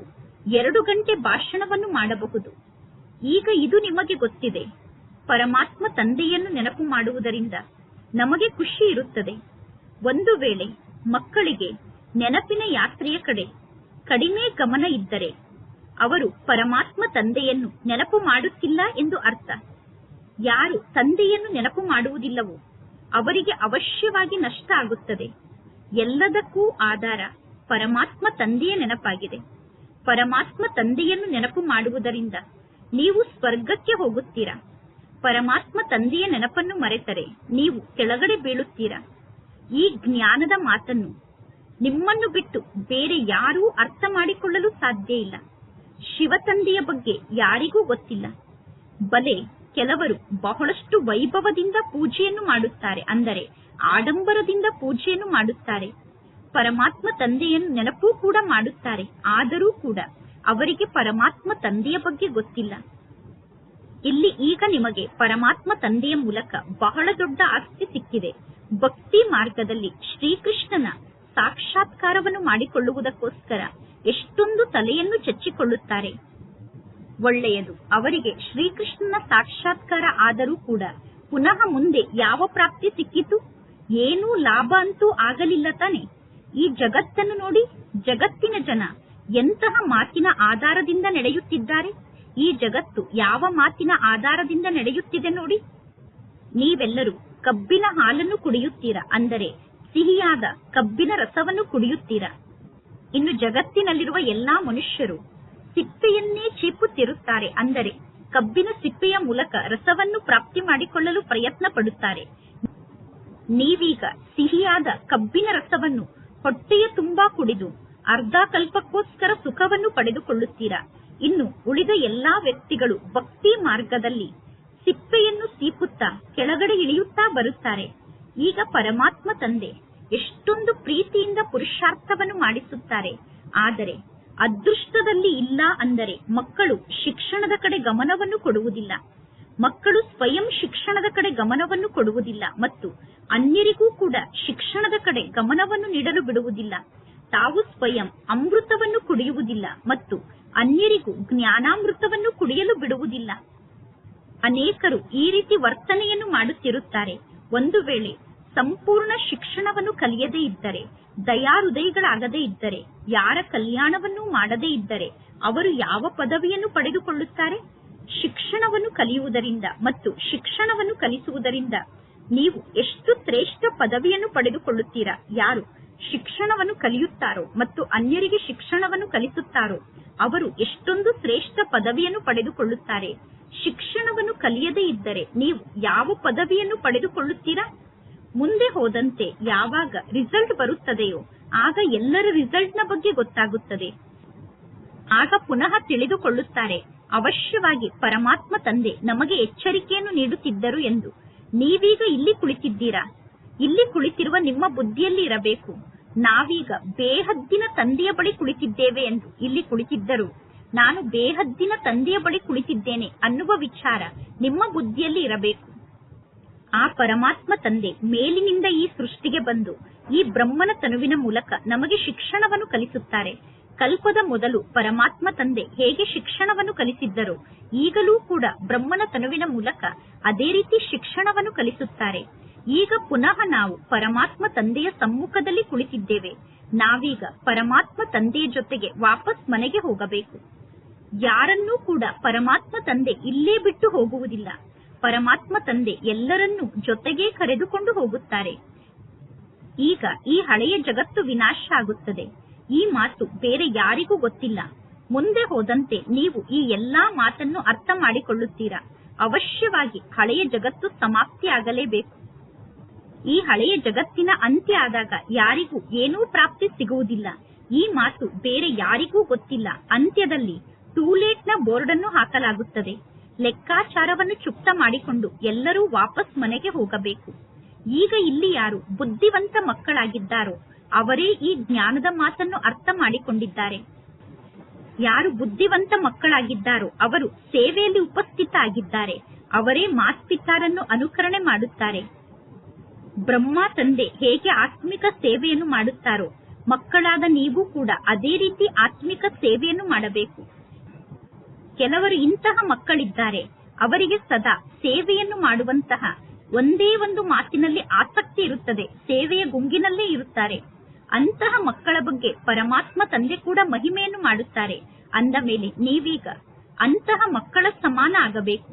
ಎರಡು ಗಂಟೆ ಭಾಷಣವನ್ನು ಮಾಡಬಹುದು. ಈಗ ಇದು ನಿಮಗೆ ಗೊತ್ತಿದೆ. ಪರಮಾತ್ಮ ತಂದೆಯನ್ನು ನೆನಪು ಮಾಡುವುದರಿಂದ ನಮಗೆ ಖುಷಿ ಇರುತ್ತದೆ. ಒಂದು ವೇಳೆ ಮಕ್ಕಳಿಗೆ ನೆನಪಿನ ಯಾತ್ರೆಯ ಕಡೆ ಕಡಿಮೆ ಗಮನ ಇದ್ದರೆ ಅವರು ಪರಮಾತ್ಮ ತಂದೆಯನ್ನು ನೆನಪು ಮಾಡುತ್ತಿಲ್ಲ ಎಂದು ಅರ್ಥ. ಯಾರು ತಂದೆಯನ್ನು ನೆನಪು ಮಾಡುವುದಿಲ್ಲವೋ ಅವರಿಗೆ ಅವಶ್ಯವಾಗಿ ನಷ್ಟ ಆಗುತ್ತದೆ. ಎಲ್ಲದಕ್ಕೂ ಆಧಾರ ಪರಮಾತ್ಮ ತಂದೆಯ ನೆನಪಾಗಿದೆ. ಪರಮಾತ್ಮ ತಂದೆಯನ್ನು ನೆನಪು ಮಾಡುವುದರಿಂದ ನೀವು ಸ್ವರ್ಗಕ್ಕೆ ಹೋಗುತ್ತೀರಾ? ಪರಮಾತ್ಮ ತಂದೆಯ ನೆನಪನ್ನು ಮರೆತರೆ ನೀವು ಕೆಳಗಡೆ ಬೀಳುತ್ತೀರಾ? ಈ ಜ್ಞಾನದ ಮಾತನ್ನು ನಿಮ್ಮನ್ನು ಬಿಟ್ಟು ಬೇರೆ ಯಾರೂ ಅರ್ಥ ಮಾಡಿಕೊಳ್ಳಲು ಸಾಧ್ಯ ಇಲ್ಲ. ಶಿವತಂದೆಯ ಬಗ್ಗೆ ಯಾರಿಗೂ ಗೊತ್ತಿಲ್ಲ. ಬಲೆ ಕೆಲವರು ಬಹಳಷ್ಟು ವೈಭವದಿಂದ ಪೂಜೆಯನ್ನು ಮಾಡುತ್ತಾರೆ ಅಂದರೆ ಆಡಂಬರದಿಂದ ಪೂಜೆಯನ್ನು ಮಾಡುತ್ತಾರೆ. ಪರಮಾತ್ಮ ತಂದೆಯನ್ನು ನೆನಪೂ ಕೂಡ ಮಾಡುತ್ತಾರೆ. ಆದರೂ ಕೂಡ ಅವರಿಗೆ ಪರಮಾತ್ಮ ತಂದೆಯ ಬಗ್ಗೆ ಗೊತ್ತಿಲ್ಲ. ಇಲ್ಲಿ ಈಗ ನಿಮಗೆ ಪರಮಾತ್ಮ ತಂದೆಯ ಮೂಲಕ ಬಹಳ ದೊಡ್ಡ ಆಸ್ತಿ ಸಿಕ್ಕಿದೆ. ಭಕ್ತಿ ಮಾರ್ಗದಲ್ಲಿ ಶ್ರೀಕೃಷ್ಣನ ಸಾಕ್ಷಾತ್ಕಾರವನ್ನು ಮಾಡಿಕೊಳ್ಳುವುದಕ್ಕೋಸ್ಕರ ಎಷ್ಟೊಂದು ತಲೆಯನ್ನು ಚಚ್ಚಿಕೊಳ್ಳುತ್ತಾರೆ. ಒಳ್ಳೆಯದು, ಅವರಿಗೆ ಶ್ರೀಕೃಷ್ಣನ ಸಾಕ್ಷಾತ್ಕಾರ ಆದರೂ ಕೂಡ. ಪುನಃ ಮುಂದೆ ಯಾವ ಪ್ರಾಪ್ತಿ ಸಿಕ್ಕಿತು? ಏನೂ ಲಾಭ ಅಂತೂ ಆಗಲಿಲ್ಲ ತಾನೆ. ಈ ಜಗತ್ತನ್ನು ನೋಡಿ, ಜಗತ್ತಿನ ಜನ ಎಂತಹ ಮಾತಿನ ಆಧಾರದಿಂದ ನಡೆಯುತ್ತಿದ್ದಾರೆ? ಈ ಜಗತ್ತು ಯಾವ ಮಾತಿನ ಆಧಾರದಿಂದ ನಡೆಯುತ್ತಿದೆ ನೋಡಿ. ನೀವೆಲ್ಲರೂ ಕಬ್ಬಿನ ಹಾಲನ್ನು ಕುಡಿಯುತ್ತೀರಾ? ಅಂದರೆ ಸಿಹಿಯಾದ ಕಬ್ಬಿನ ರಸವನ್ನು ಕುಡಿಯುತ್ತೀರಾ? ಇನ್ನು ಜಗತ್ತಿನಲ್ಲಿರುವ ಎಲ್ಲಾ ಮನುಷ್ಯರು ಸಿಪ್ಪೆಯನ್ನೇ ಚೀಪುತ್ತಿರುತ್ತಾರೆ. ಅಂದರೆ ಕಬ್ಬಿನ ಸಿಪ್ಪೆಯ ಮೂಲಕ ರಸವನ್ನು ಪ್ರಾಪ್ತಿ ಮಾಡಿಕೊಳ್ಳಲು ಪ್ರಯತ್ನ ಪಡುತ್ತಾರೆ ನೀವೀಗ ಸಿಹಿಯಾದ ಕಬ್ಬಿನ ರಸವನ್ನು ಹೊಟ್ಟೆಯ ತುಂಬಾ ಕುಡಿದು ಅರ್ಧ ಕಲ್ಪಕ್ಕೋಸ್ಕರ ಸುಖವನ್ನು ಪಡೆದುಕೊಳ್ಳುತ್ತೀರಾ? ಇನ್ನು ಉಳಿದ ಎಲ್ಲಾ ವ್ಯಕ್ತಿಗಳು ಭಕ್ತಿ ಮಾರ್ಗದಲ್ಲಿ ಸಿಪ್ಪೆಯನ್ನು ಸೀಪುತ್ತಾ ಕೆಳಗಡೆ ಇಳಿಯುತ್ತಾ ಬರುತ್ತಾರೆ. ಈಗ ಪರಮಾತ್ಮ ತಂದೆ ಎಷ್ಟೊಂದು ಪ್ರೀತಿಯಿಂದ ಪುರುಷಾರ್ಥವನ್ನು ಮಾಡಿಸುತ್ತಾರೆ. ಆದರೆ ಅದೃಷ್ಟದಲ್ಲಿ ಇಲ್ಲ ಅಂದರೆ ಮಕ್ಕಳು ಶಿಕ್ಷಣದ ಕಡೆ ಗಮನವನ್ನು ಕೊಡುವುದಿಲ್ಲ. ಮಕ್ಕಳು ಸ್ವಯಂ ಶಿಕ್ಷಣದ ಕಡೆ ಗಮನವನ್ನು ಕೊಡುವುದಿಲ್ಲ ಮತ್ತು ಅನ್ಯರಿಗೂ ಕೂಡ ಶಿಕ್ಷಣದ ಕಡೆ ಗಮನವನ್ನು ನೀಡಲು ಬಿಡುವುದಿಲ್ಲ. ತಾವು ಸ್ವಯಂ ಅಮೃತವನ್ನು ಕುಡಿಯುವುದಿಲ್ಲ ಮತ್ತು ಅನ್ಯರಿಗೂ ಜ್ಞಾನಾಮೃತವನ್ನು ಕುಡಿಯಲು ಬಿಡುವುದಿಲ್ಲ. ಅನೇಕರು ಈ ರೀತಿ ವರ್ತನೆಯನ್ನು ಮಾಡುತ್ತಿರುತ್ತಾರೆ. ಒಂದು ವೇಳೆ ಸಂಪೂರ್ಣ ಶಿಕ್ಷಣವನ್ನು ಕಲಿಯದೇ ಇದ್ದರೆ, ದಯಾಹೃದಯಗಳಾಗದೇ ಇದ್ದರೆ, ಯಾರ ಕಲ್ಯಾಣವನ್ನು ಮಾಡದೇ ಇದ್ದರೆ, ಅವರು ಯಾವ ಪದವಿಯನ್ನು ಪಡೆದುಕೊಳ್ಳುತ್ತಾರೆ? ಶಿಕ್ಷಣವನ್ನು ಕಲಿಯುವುದರಿಂದ ಮತ್ತು ಶಿಕ್ಷಣವನ್ನು ಕಲಿಸುವುದರಿಂದ ನೀವು ಎಷ್ಟು ಶ್ರೇಷ್ಠ ಪದವಿಯನ್ನು ಪಡೆದುಕೊಳ್ಳುತ್ತೀರಾ? ಯಾರು ಶಿಕ್ಷಣವನ್ನು ಕಲಿಯುತ್ತಾರೋ ಮತ್ತು ಅನ್ಯರಿಗೆ ಶಿಕ್ಷಣವನ್ನು ಕಲಿಸುತ್ತಾರೋ, ಅವರು ಎಷ್ಟೊಂದು ಶ್ರೇಷ್ಠ ಪದವಿಯನ್ನು ಪಡೆದುಕೊಳ್ಳುತ್ತಾರೆ? ಶಿಕ್ಷಣವನ್ನು ಕಲಿಯದೇ ಇದ್ದರೆ ನೀವು ಯಾವ ಪದವಿಯನ್ನು ಪಡೆದುಕೊಳ್ಳುತ್ತೀರಾ? ಮುಂದೆ ಹೋದಂತೆ ಯಾವಾಗ ರಿಸಲ್ಟ್ ಬರುತ್ತದೆಯೋ ಆಗ ಎಲ್ಲರ ರಿಸಲ್ಟ್ನ ಬಗ್ಗೆ ಗೊತ್ತಾಗುತ್ತದೆ. ಆಗ ಪುನಃ ತಿಳಿದುಕೊಳ್ಳುತ್ತಾರೆ, ಅವಶ್ಯವಾಗಿ ಪರಮಾತ್ಮ ತಂದೆ ನಮಗೆ ಎಚ್ಚರಿಕೆಯನ್ನು ನೀಡುತ್ತಿದ್ದರು ಎಂದು. ನೀವೀಗ ಇಲ್ಲಿ ಕುಳಿತಿದ್ದೀರಾ? ಇಲ್ಲಿ ಕುಳಿತಿರುವ ನಿಮ್ಮ ಬುದ್ಧಿಯಲ್ಲಿ ಇರಬೇಕು. ನಾವೀಗ ಬೇಹದ್ದಿನ ತಂದೆಯ ಬಳಿ ಕುಳಿತಿದ್ದೇವೆ ಎಂದು ಇಲ್ಲಿ ಕುಳಿತಿದ್ದರು. ನಾನು ಬೇಹದ್ದಿನ ತಂದೆಯ ಬಳಿ ಕುಳಿತಿದ್ದೇನೆ ಅನ್ನುವ ವಿಚಾರ ನಿಮ್ಮ ಬುದ್ಧಿಯಲ್ಲಿ ಇರಬೇಕು. ಆ ಪರಮಾತ್ಮ ತಂದೆ ಮೇಲಿನಿಂದ ಈ ಸೃಷ್ಟಿಗೆ ಬಂದು ಈ ಬ್ರಹ್ಮನ ತನುವಿನ ಮೂಲಕ ನಮಗೆ ಶಿಕ್ಷಣವನ್ನು ಕಲಿಸುತ್ತಾರೆ. ಕಲ್ಪದ ಮೊದಲು ಪರಮಾತ್ಮ ತಂದೆ ಹೇಗೆ ಶಿಕ್ಷಣವನ್ನು ಕಲಿಸಿದ್ದರು, ಈಗಲೂ ಕೂಡ ಬ್ರಹ್ಮನ ತನುವಿನ ಮೂಲಕ ಅದೇ ರೀತಿ ಶಿಕ್ಷಣವನ್ನು ಕಲಿಸುತ್ತಾರೆ. ಈಗ ಪುನಃ ನಾವು ಪರಮಾತ್ಮ ತಂದೆಯ ಸಮ್ಮುಖದಲ್ಲಿ ಕುಳಿತಿದ್ದೇವೆ. ನಾವೀಗ ಪರಮಾತ್ಮ ತಂದೆಯ ಜೊತೆಗೆ ವಾಪಸ್ ಮನೆಗೆ ಹೋಗಬೇಕು. ಯಾರನ್ನೂ ಕೂಡ ಪರಮಾತ್ಮ ತಂದೆ ಇಲ್ಲೇ ಬಿಟ್ಟು ಹೋಗುವುದಿಲ್ಲ. ಪರಮಾತ್ಮ ತಂದೆ ಎಲ್ಲರನ್ನೂ ಜೊತೆಗೆ ಕರೆದುಕೊಂಡು ಹೋಗುತ್ತಾರೆ. ಈಗ ಈ ಹಳೆಯ ಜಗತ್ತು ವಿನಾಶ ಆಗುತ್ತದೆ. ಈ ಮಾತು ಬೇರೆ ಯಾರಿಗೂ ಗೊತ್ತಿಲ್ಲ. ಮುಂದೆ ಹೋದಂತೆ ನೀವು ಈ ಎಲ್ಲಾ ಮಾತನ್ನು ಅರ್ಥ ಮಾಡಿಕೊಳ್ಳುತ್ತೀರಾ? ಅವಶ್ಯವಾಗಿ ಹಳೆಯ ಜಗತ್ತು ಸಮಾಪ್ತಿಯಾಗಲೇಬೇಕು ಈ ಹಳೆಯ ಜಗತ್ತಿನ ಅಂತ್ಯ ಆದಾಗ ಯಾರಿಗೂ ಏನೂ ಪ್ರಾಪ್ತಿ ಸಿಗುವುದಿಲ್ಲ. ಈ ಮಾತು ಬೇರೆ ಯಾರಿಗೂ ಗೊತ್ತಿಲ್ಲ. ಅಂತ್ಯದಲ್ಲಿ ಟೂಲೇಟ್ನ ಬೋರ್ಡ್ ಅನ್ನು ಹಾಕಲಾಗುತ್ತದೆ. ಲೆಕ್ಕಾಚಾರವನ್ನು ಚುಕ್ತ ಮಾಡಿಕೊಂಡು ಎಲ್ಲರೂ ವಾಪಸ್ ಮನೆಗೆ ಹೋಗಬೇಕು. ಈಗ ಇಲ್ಲಿ ಯಾರು ಬುದ್ಧಿವಂತ ಮಕ್ಕಳಾಗಿದ್ದಾರೋ ಅವರೇ ಈ ಜ್ಞಾನದ ಮಾತನ್ನು ಅರ್ಥ ಮಾಡಿಕೊಂಡಿದ್ದಾರೆ. ಯಾರು ಬುದ್ಧಿವಂತ ಮಕ್ಕಳಾಗಿದ್ದಾರೋ ಅವರು ಸೇವೆಯಲ್ಲಿ ಉಪಸ್ಥಿತ ಆಗಿದ್ದಾರೆ ಅವರೇ ಮಾಸ್ಪಿತಾರನ್ನು ಅನುಕರಣೆ ಮಾಡುತ್ತಾರೆ. ಬ್ರಹ್ಮ ತಂದೆ ಹೇಗೆ ಆತ್ಮಿಕ ಸೇವೆಯನ್ನು ಮಾಡುತ್ತಾರೋ ಮಕ್ಕಳಾದ ನೀವು ಕೂಡ ಅದೇ ರೀತಿ ಆತ್ಮಿಕ ಸೇವೆಯನ್ನು ಮಾಡಬೇಕು. ಕೆಲವರು ಇಂತಹ ಮಕ್ಕಳಿದ್ದಾರೆ, ಅವರಿಗೆ ಸದಾ ಸೇವೆಯನ್ನು ಮಾಡುವಂತಹ ಒಂದೇ ಒಂದು ಮಾತಿನಲ್ಲಿ ಆಸಕ್ತಿ ಇರುತ್ತದೆ, ಸೇವೆಯ ಗುಂಗಿನಲ್ಲೇ ಇರುತ್ತಾರೆ. ಅಂತಹ ಮಕ್ಕಳ ಬಗ್ಗೆ ಪರಮಾತ್ಮ ತಂದೆ ಕೂಡ ಮಹಿಮೆಯನ್ನು ಮಾಡುತ್ತಾರೆ. ಅಂದ ಮೇಲೆ ನೀವೀಗ ಅಂತಹ ಮಕ್ಕಳ ಸಮಾನ ಆಗಬೇಕು.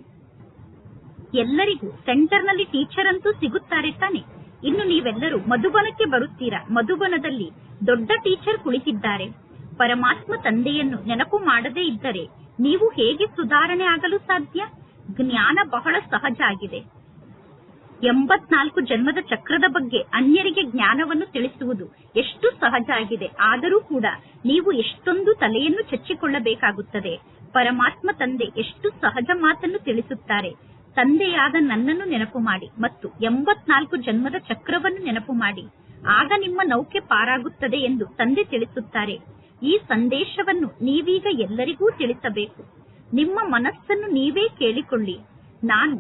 ಎಲ್ಲರಿಗೂ ಸೆಂಟರ್ನಲ್ಲಿ ಟೀಚರ್ ಅಂತೂ ಸಿಗುತ್ತಾರೆ ತಾನೆ. ಇನ್ನು ನೀವೆಲ್ಲರೂ ಮಧುಬನಕ್ಕೆ ಬರುತ್ತೀರಾ? ಮಧುಬನದಲ್ಲಿ ದೊಡ್ಡ ಟೀಚರ್ ಕುಳಿತಿದ್ದಾರೆ. ಪರಮಾತ್ಮ ತಂದೆಯನ್ನು ನೆನಪು ಮಾಡದೇ ಇದ್ದರೆ ನೀವು ಹೇಗೆ ಸುಧಾರಣೆ ಆಗಲು ಸಾಧ್ಯ? ಜ್ಞಾನ ಬಹಳ ಸಹಜ ಆಗಿದೆ. ಎಂಬತ್ನಾಲ್ಕು ಜನ್ಮದ ಚಕ್ರದ ಬಗ್ಗೆ ಅನ್ಯರಿಗೆ ಜ್ಞಾನವನ್ನು ತಿಳಿಸುವುದು ಎಷ್ಟು ಸಹಜ ಆಗಿದೆ. ಆದರೂ ಕೂಡ ನೀವು ಎಷ್ಟೊಂದು ತಲೆಯನ್ನು ಚಚ್ಚಿಕೊಳ್ಳಬೇಕಾಗುತ್ತದೆ. ಪರಮಾತ್ಮ ತಂದೆ ಎಷ್ಟು ಸಹಜ ಮಾತನ್ನು ತಿಳಿಸುತ್ತಾರೆ. ತಂದೆಯಾದ ನನ್ನನ್ನು ನೆನಪು ಮಾಡಿ ಮತ್ತು ಎಂಬತ್ನಾಲ್ಕು ಜನ್ಮದ ಚಕ್ರವನ್ನು ನೆನಪು ಮಾಡಿ. ಆಗ ನಿಮ್ಮ ನೌಕೆ ಪಾರಾಗುತ್ತದೆ ಎಂದು ತಂದೆ ತಿಳಿಸುತ್ತಾರೆ. ಈ ಸಂದೇಶವನ್ನು ನೀವೀಗ ಎಲ್ಲರಿಗೂ ತಿಳಿಸಬೇಕು. ನಿಮ್ಮ ಮನಸ್ಸನ್ನು ನೀವೇ ಕೇಳಿಕೊಳ್ಳಿ. ನಾನು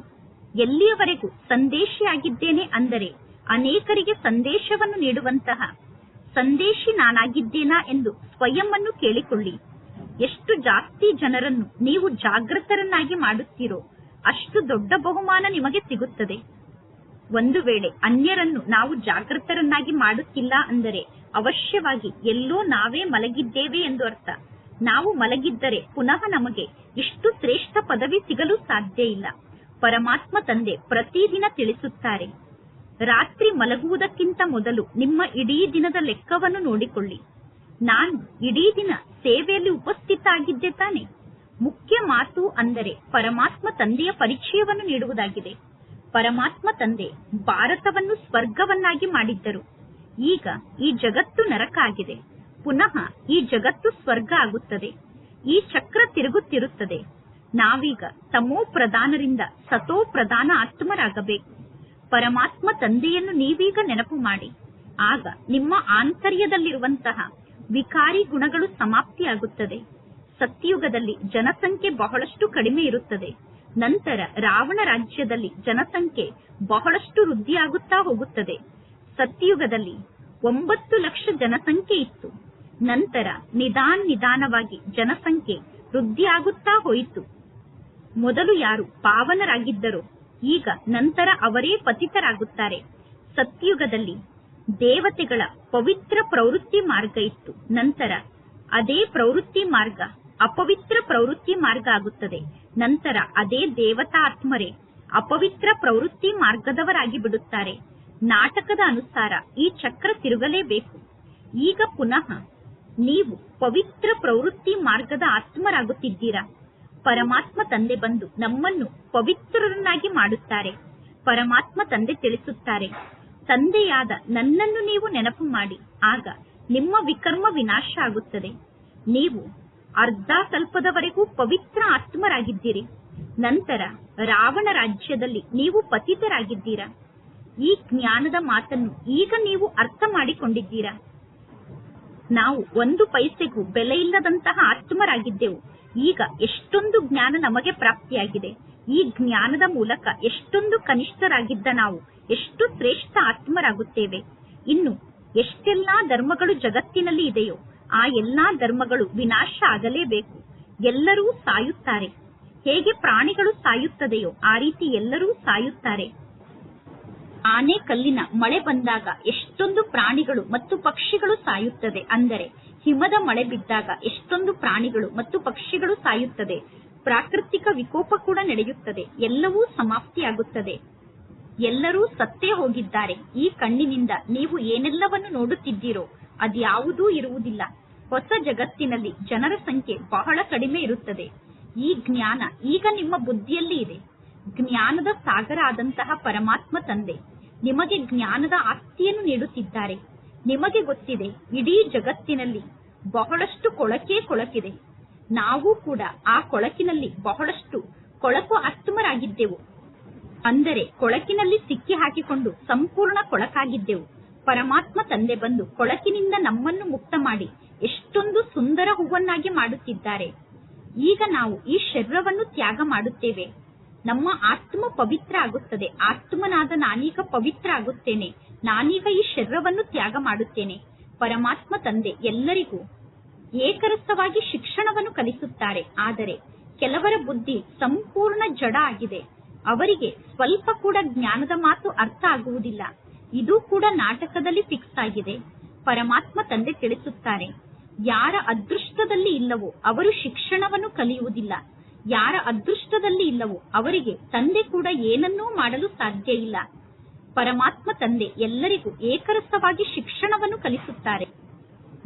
ಎಲ್ಲಿಯವರೆಗೂ ಸಂದೇಶಿಯಾಗಿದ್ದೇನೆ ಅಂದರೆ ಅನೇಕರಿಗೆ ಸಂದೇಶವನ್ನು ನೀಡುವಂತಹ ಸಂದೇಶಿ ನಾನಾಗಿದ್ದೇನಾ ಎಂದು ಸ್ವಯಂ ಕೇಳಿಕೊಳ್ಳಿ. ಎಷ್ಟು ಜಾಸ್ತಿ ಜನರನ್ನು ನೀವು ಜಾಗೃತರನ್ನಾಗಿ ಮಾಡುತ್ತೀರೋ ಅಷ್ಟು ದೊಡ್ಡ ಬಹುಮಾನ ನಿಮಗೆ ಸಿಗುತ್ತದೆ. ಒಂದು ವೇಳೆ ಅನ್ಯರನ್ನು ನಾವು ಜಾಗೃತರನ್ನಾಗಿ ಮಾಡುತ್ತಿಲ್ಲ ಅಂದರೆ ಅವಶ್ಯವಾಗಿ ಎಲ್ಲೋ ನಾವೇ ಮಲಗಿದ್ದೇವೆ ಎಂದು ಅರ್ಥ. ನಾವು ಮಲಗಿದ್ದರೆ ಪುನಃ ನಮಗೆ ಇಷ್ಟು ಶ್ರೇಷ್ಠ ಪದವಿ ಸಿಗಲು ಸಾಧ್ಯ ಇಲ್ಲ. ಪರಮಾತ್ಮ ತಂದೆ ಪ್ರತಿದಿನ ತಿಳಿಸುತ್ತಾರೆ, ರಾತ್ರಿ ಮಲಗುವುದಕ್ಕಿಂತ ಮೊದಲು ನಿಮ್ಮ ಇಡೀ ದಿನದ ಲೆಕ್ಕವನ್ನು ನೋಡಿಕೊಳ್ಳಿ. ನಾನು ಇಡೀ ದಿನ ಸೇವೆಯಲ್ಲಿ ಉಪಸ್ಥಿತ ಆಗಿದ್ದೆ ತಾನೆ. ಮುಖ್ಯ ಮಾತು ಅಂದರೆ ಪರಮಾತ್ಮ ತಂದೆಯ ಪರಿಚಯವನ್ನು ನೀಡುವುದಾಗಿದೆ. ಪರಮಾತ್ಮ ತಂದೆ ಭಾರತವನ್ನು ಸ್ವರ್ಗವನ್ನಾಗಿ ಮಾಡಿದ್ದರು. ಈಗ ಈ ಜಗತ್ತು ನರಕ ಆಗಿದೆ ಪುನಃ ಈ ಜಗತ್ತು ಸ್ವರ್ಗ ಆಗುತ್ತದೆ. ಈ ಚಕ್ರ ತಿರುಗುತ್ತಿರುತ್ತದೆ. ನಾವೀಗ ತಮೋ ಪ್ರಧಾನರಿಂದ ಸತೋ ಪ್ರಧಾನ ಆತ್ಮರಾಗಬೇಕು. ಪರಮಾತ್ಮ ತಂದೆಯನ್ನು ನೀವೀಗ ನೆನಪು ಮಾಡಿ. ಆಗ ನಿಮ್ಮ ಆಂತರ್ಯದಲ್ಲಿರುವಂತಹ ವಿಕಾರಿ ಗುಣಗಳು ಸಮಾಪ್ತಿಯಾಗುತ್ತದೆ. ಸತ್ಯುಗದಲ್ಲಿ ಜನಸಂಖ್ಯೆ ಬಹಳಷ್ಟು ಕಡಿಮೆ ಇರುತ್ತದೆ. ನಂತರ ರಾವಣ ರಾಜ್ಯದಲ್ಲಿ ಜನಸಂಖ್ಯೆ ಬಹಳಷ್ಟು ವೃದ್ಧಿಯಾಗುತ್ತಾ ಹೋಗುತ್ತದೆ. ಸತ್ಯುಗದಲ್ಲಿ ಒಂಬತ್ತು ಲಕ್ಷ ಜನಸಂಖ್ಯೆ ಇತ್ತು. ನಂತರ ನಿಧಾನ್ ನಿಧಾನವಾಗಿ ಜನಸಂಖ್ಯೆ ವೃದ್ಧಿಯಾಗುತ್ತಾ ಹೋಯಿತು. ಮೊದಲು ಯಾರು ಪಾವನರಾಗಿದ್ದರೋ, ಈಗ ನಂತರ ಅವರೇ ಪತಿತರಾಗುತ್ತಾರೆ. ಸತ್ಯುಗದಲ್ಲಿ ದೇವತೆಗಳ ಪವಿತ್ರ ಪ್ರವೃತ್ತಿ ಮಾರ್ಗ ಇತ್ತು. ನಂತರ ಅದೇ ಪ್ರವೃತ್ತಿ ಮಾರ್ಗ ಅಪವಿತ್ರ ಪ್ರವೃತ್ತಿ ಮಾರ್ಗ ಆಗುತ್ತದೆ. ನಂತರ ಅದೇ ದೇವತಾ ಆತ್ಮರೇ ಅಪವಿತ್ರ ಪ್ರವೃತ್ತಿ ಮಾರ್ಗದವರಾಗಿ ಬಿಡುತ್ತಾರೆ. ನಾಟಕದ ಅನುಸಾರ ಈ ಚಕ್ರ ತಿರುಗಲೇಬೇಕು. ಈಗ ಪುನಃ ನೀವು ಪವಿತ್ರ ಪ್ರವೃತ್ತಿ ಮಾರ್ಗದ ಆತ್ಮರಾಗುತ್ತಿದ್ದೀರಾ? ಪರಮಾತ್ಮ ತಂದೆ ಬಂದು ನಮ್ಮನ್ನು ಪವಿತ್ರರನ್ನಾಗಿ ಮಾಡುತ್ತಾರೆ. ಪರಮಾತ್ಮ ತಂದೆ ತಿಳಿಸುತ್ತಾರೆ, ತಂದೆಯಾದ ನನ್ನನ್ನು ನೀವು ನೆನಪು ಮಾಡಿ, ಆಗ ನಿಮ್ಮ ವಿಕರ್ಮ ವಿನಾಶ ಆಗುತ್ತದೆ. ನೀವು ಅರ್ಧ ಸ್ವಲ್ಪದವರೆಗೂ ಪವಿತ್ರ ಆತ್ಮರಾಗಿದ್ದೀರಿ. ನಂತರ ರಾವಣ ರಾಜ್ಯದಲ್ಲಿ ನೀವು ಪತಿತರಾಗಿದ್ದೀರಾ? ಈ ಜ್ಞಾನದ ಮಾತನ್ನು ಈಗ ನೀವು ಅರ್ಥ ಮಾಡಿಕೊಂಡಿದ್ದೀರಾ? ನಾವು ಒಂದು ಪೈಸೆಗೂ ಬೆಲೆಯಿಲ್ಲದಂತಹ ಆತ್ಮರಾಗಿದ್ದೆವು. ಈಗ ಎಷ್ಟೊಂದು ಜ್ಞಾನ ನಮಗೆ ಪ್ರಾಪ್ತಿಯಾಗಿದೆ. ಈ ಜ್ಞಾನದ ಮೂಲಕ ಎಷ್ಟೊಂದು ಕನಿಷ್ಠರಾಗಿದ್ದ ನಾವು, ಎಷ್ಟು ಶ್ರೇಷ್ಠ ಆತ್ಮರಾಗುತ್ತೇವೆ. ಇನ್ನು ಎಷ್ಟೆಲ್ಲಾ ಧರ್ಮಗಳು ಜಗತ್ತಿನಲ್ಲಿ ಇದೆಯೋ, ಆ ಎಲ್ಲಾ ಧರ್ಮಗಳು ವಿನಾಶ ಆಗಲೇಬೇಕು. ಎಲ್ಲರೂ ಸಾಯುತ್ತಾರೆ. ಹೇಗೆ ಪ್ರಾಣಿಗಳು ಸಾಯುತ್ತದೆಯೋ, ಆ ರೀತಿ ಎಲ್ಲರೂ ಸಾಯುತ್ತಾರೆ. ಆನೆ ಕಲ್ಲಿನ ಮಳೆ ಬಂದಾಗ ಎಷ್ಟೊಂದು ಪ್ರಾಣಿಗಳು ಮತ್ತು ಪಕ್ಷಿಗಳು ಸಾಯುತ್ತದೆ ಅಂದರೆ ಹಿಮದ ಮಳೆ ಬಿದ್ದಾಗ ಎಷ್ಟೊಂದು ಪ್ರಾಣಿಗಳು ಮತ್ತು ಪಕ್ಷಿಗಳು ಸಾಯುತ್ತದೆ. ಪ್ರಾಕೃತಿಕ ವಿಕೋಪ ಕೂಡ ನಡೆಯುತ್ತದೆ. ಎಲ್ಲವೂ ಸಮಾಪ್ತಿಯಾಗುತ್ತದೆ. ಎಲ್ಲರೂ ಸತ್ತೇ ಹೋಗಿದ್ದಾರೆ. ಈ ಕಣ್ಣಿನಿಂದ ನೀವು ಏನೆಲ್ಲವನ್ನು ನೋಡುತ್ತಿದ್ದೀರೋ ಅದ್ಯಾವುದೂ ಇರುವುದಿಲ್ಲ. ಹೊಸ ಜಗತ್ತಿನಲ್ಲಿ ಜನರ ಸಂಖ್ಯೆ ಬಹಳ ಕಡಿಮೆ ಇರುತ್ತದೆ. ಈ ಜ್ಞಾನ ಈಗ ನಿಮ್ಮ ಬುದ್ಧಿಯಲ್ಲಿ ಇದೆ. ಜ್ಞಾನದ ಸಾಗರ ಆದಂತಹ ಪರಮಾತ್ಮ ತಂದೆ. ನಿಮಗೆ ಜ್ಞಾನದ ಆಸ್ತಿಯನ್ನು ನೀಡುತ್ತಿದ್ದಾರೆ. ನಿಮಗೆ ಗೊತ್ತಿದೆ, ಇಡೀ ಜಗತ್ತಿನಲ್ಲಿ ಬಹಳಷ್ಟು ಕೊಳಕೇ ಕೊಳಕಿದೆ. ನಾವು ಕೂಡ ಆ ಕೊಳಕಿನಲ್ಲಿ ಬಹಳಷ್ಟು ಕೊಳಕು ಆತ್ಮರಾಗಿದ್ದೆವು ಅಂದರೆ ಕೊಳಕಿನಲ್ಲಿ ಸಿಕ್ಕಿ ಹಾಕಿಕೊಂಡು ಸಂಪೂರ್ಣ ಕೊಳಕಾಗಿದ್ದೆವು. ಪರಮಾತ್ಮ ತಂದೆ ಬಂದು ಕೊಳಕಿನಿಂದ ನಮ್ಮನ್ನು ಮುಕ್ತ ಮಾಡಿ ಎಷ್ಟೊಂದು ಸುಂದರ ಹೂವನ್ನಾಗಿ ಮಾಡುತ್ತಿದ್ದಾರೆ. ಈಗ ನಾವು ಈ ಶರೀರವನ್ನು ತ್ಯಾಗ ಮಾಡುತ್ತೇವೆ. ನಮ್ಮ ಆತ್ಮ ಪವಿತ್ರ ಆಗುತ್ತದೆ. ಆತ್ಮನಾದ ನಾನೀಗ ಪವಿತ್ರ ಆಗುತ್ತೇನೆ. ನಾನೀಗ ಈ ಶರೀರವನ್ನು ತ್ಯಾಗ ಮಾಡುತ್ತೇನೆ. ಪರಮಾತ್ಮ ತಂದೆ, ಎಲ್ಲರಿಗೂ ಏಕರಸವಾಗಿ ಶಿಕ್ಷಣವನ್ನು ಕಲಿಸುತ್ತಾರೆ. ಆದರೆ ಕೆಲವರ ಬುದ್ಧಿ ಸಂಪೂರ್ಣ ಜಡ ಆಗಿದೆ. ಅವರಿಗೆ ಸ್ವಲ್ಪ ಕೂಡ ಜ್ಞಾನದ ಮಾತು ಅರ್ಥ ಆಗುವುದಿಲ್ಲ. ಇದು ಕೂಡ ನಾಟಕದಲ್ಲಿ ಫಿಕ್ಸ್ ಆಗಿದೆ. ಪರಮಾತ್ಮ ತಂದೆ ತಿಳಿಸುತ್ತಾರೆ, ಯಾರ ಅದೃಷ್ಟದಲ್ಲಿ ಇಲ್ಲವೋ ಅವರು ಶಿಕ್ಷಣವನ್ನು ಕಲಿಯುವುದಿಲ್ಲ. ಯಾರ ಅದೃಷ್ಟದಲ್ಲಿ ಇಲ್ಲವೋ ಅವರಿಗೆ ತಂದೆ ಕೂಡ ಏನನ್ನೂ ಮಾಡಲು ಸಾಧ್ಯ ಇಲ್ಲ. ಪರಮಾತ್ಮ ತಂದೆ ಎಲ್ಲರಿಗೂ ಏಕರಸವಾಗಿ ಶಿಕ್ಷಣವನ್ನು ಕಲಿಸುತ್ತಾರೆ.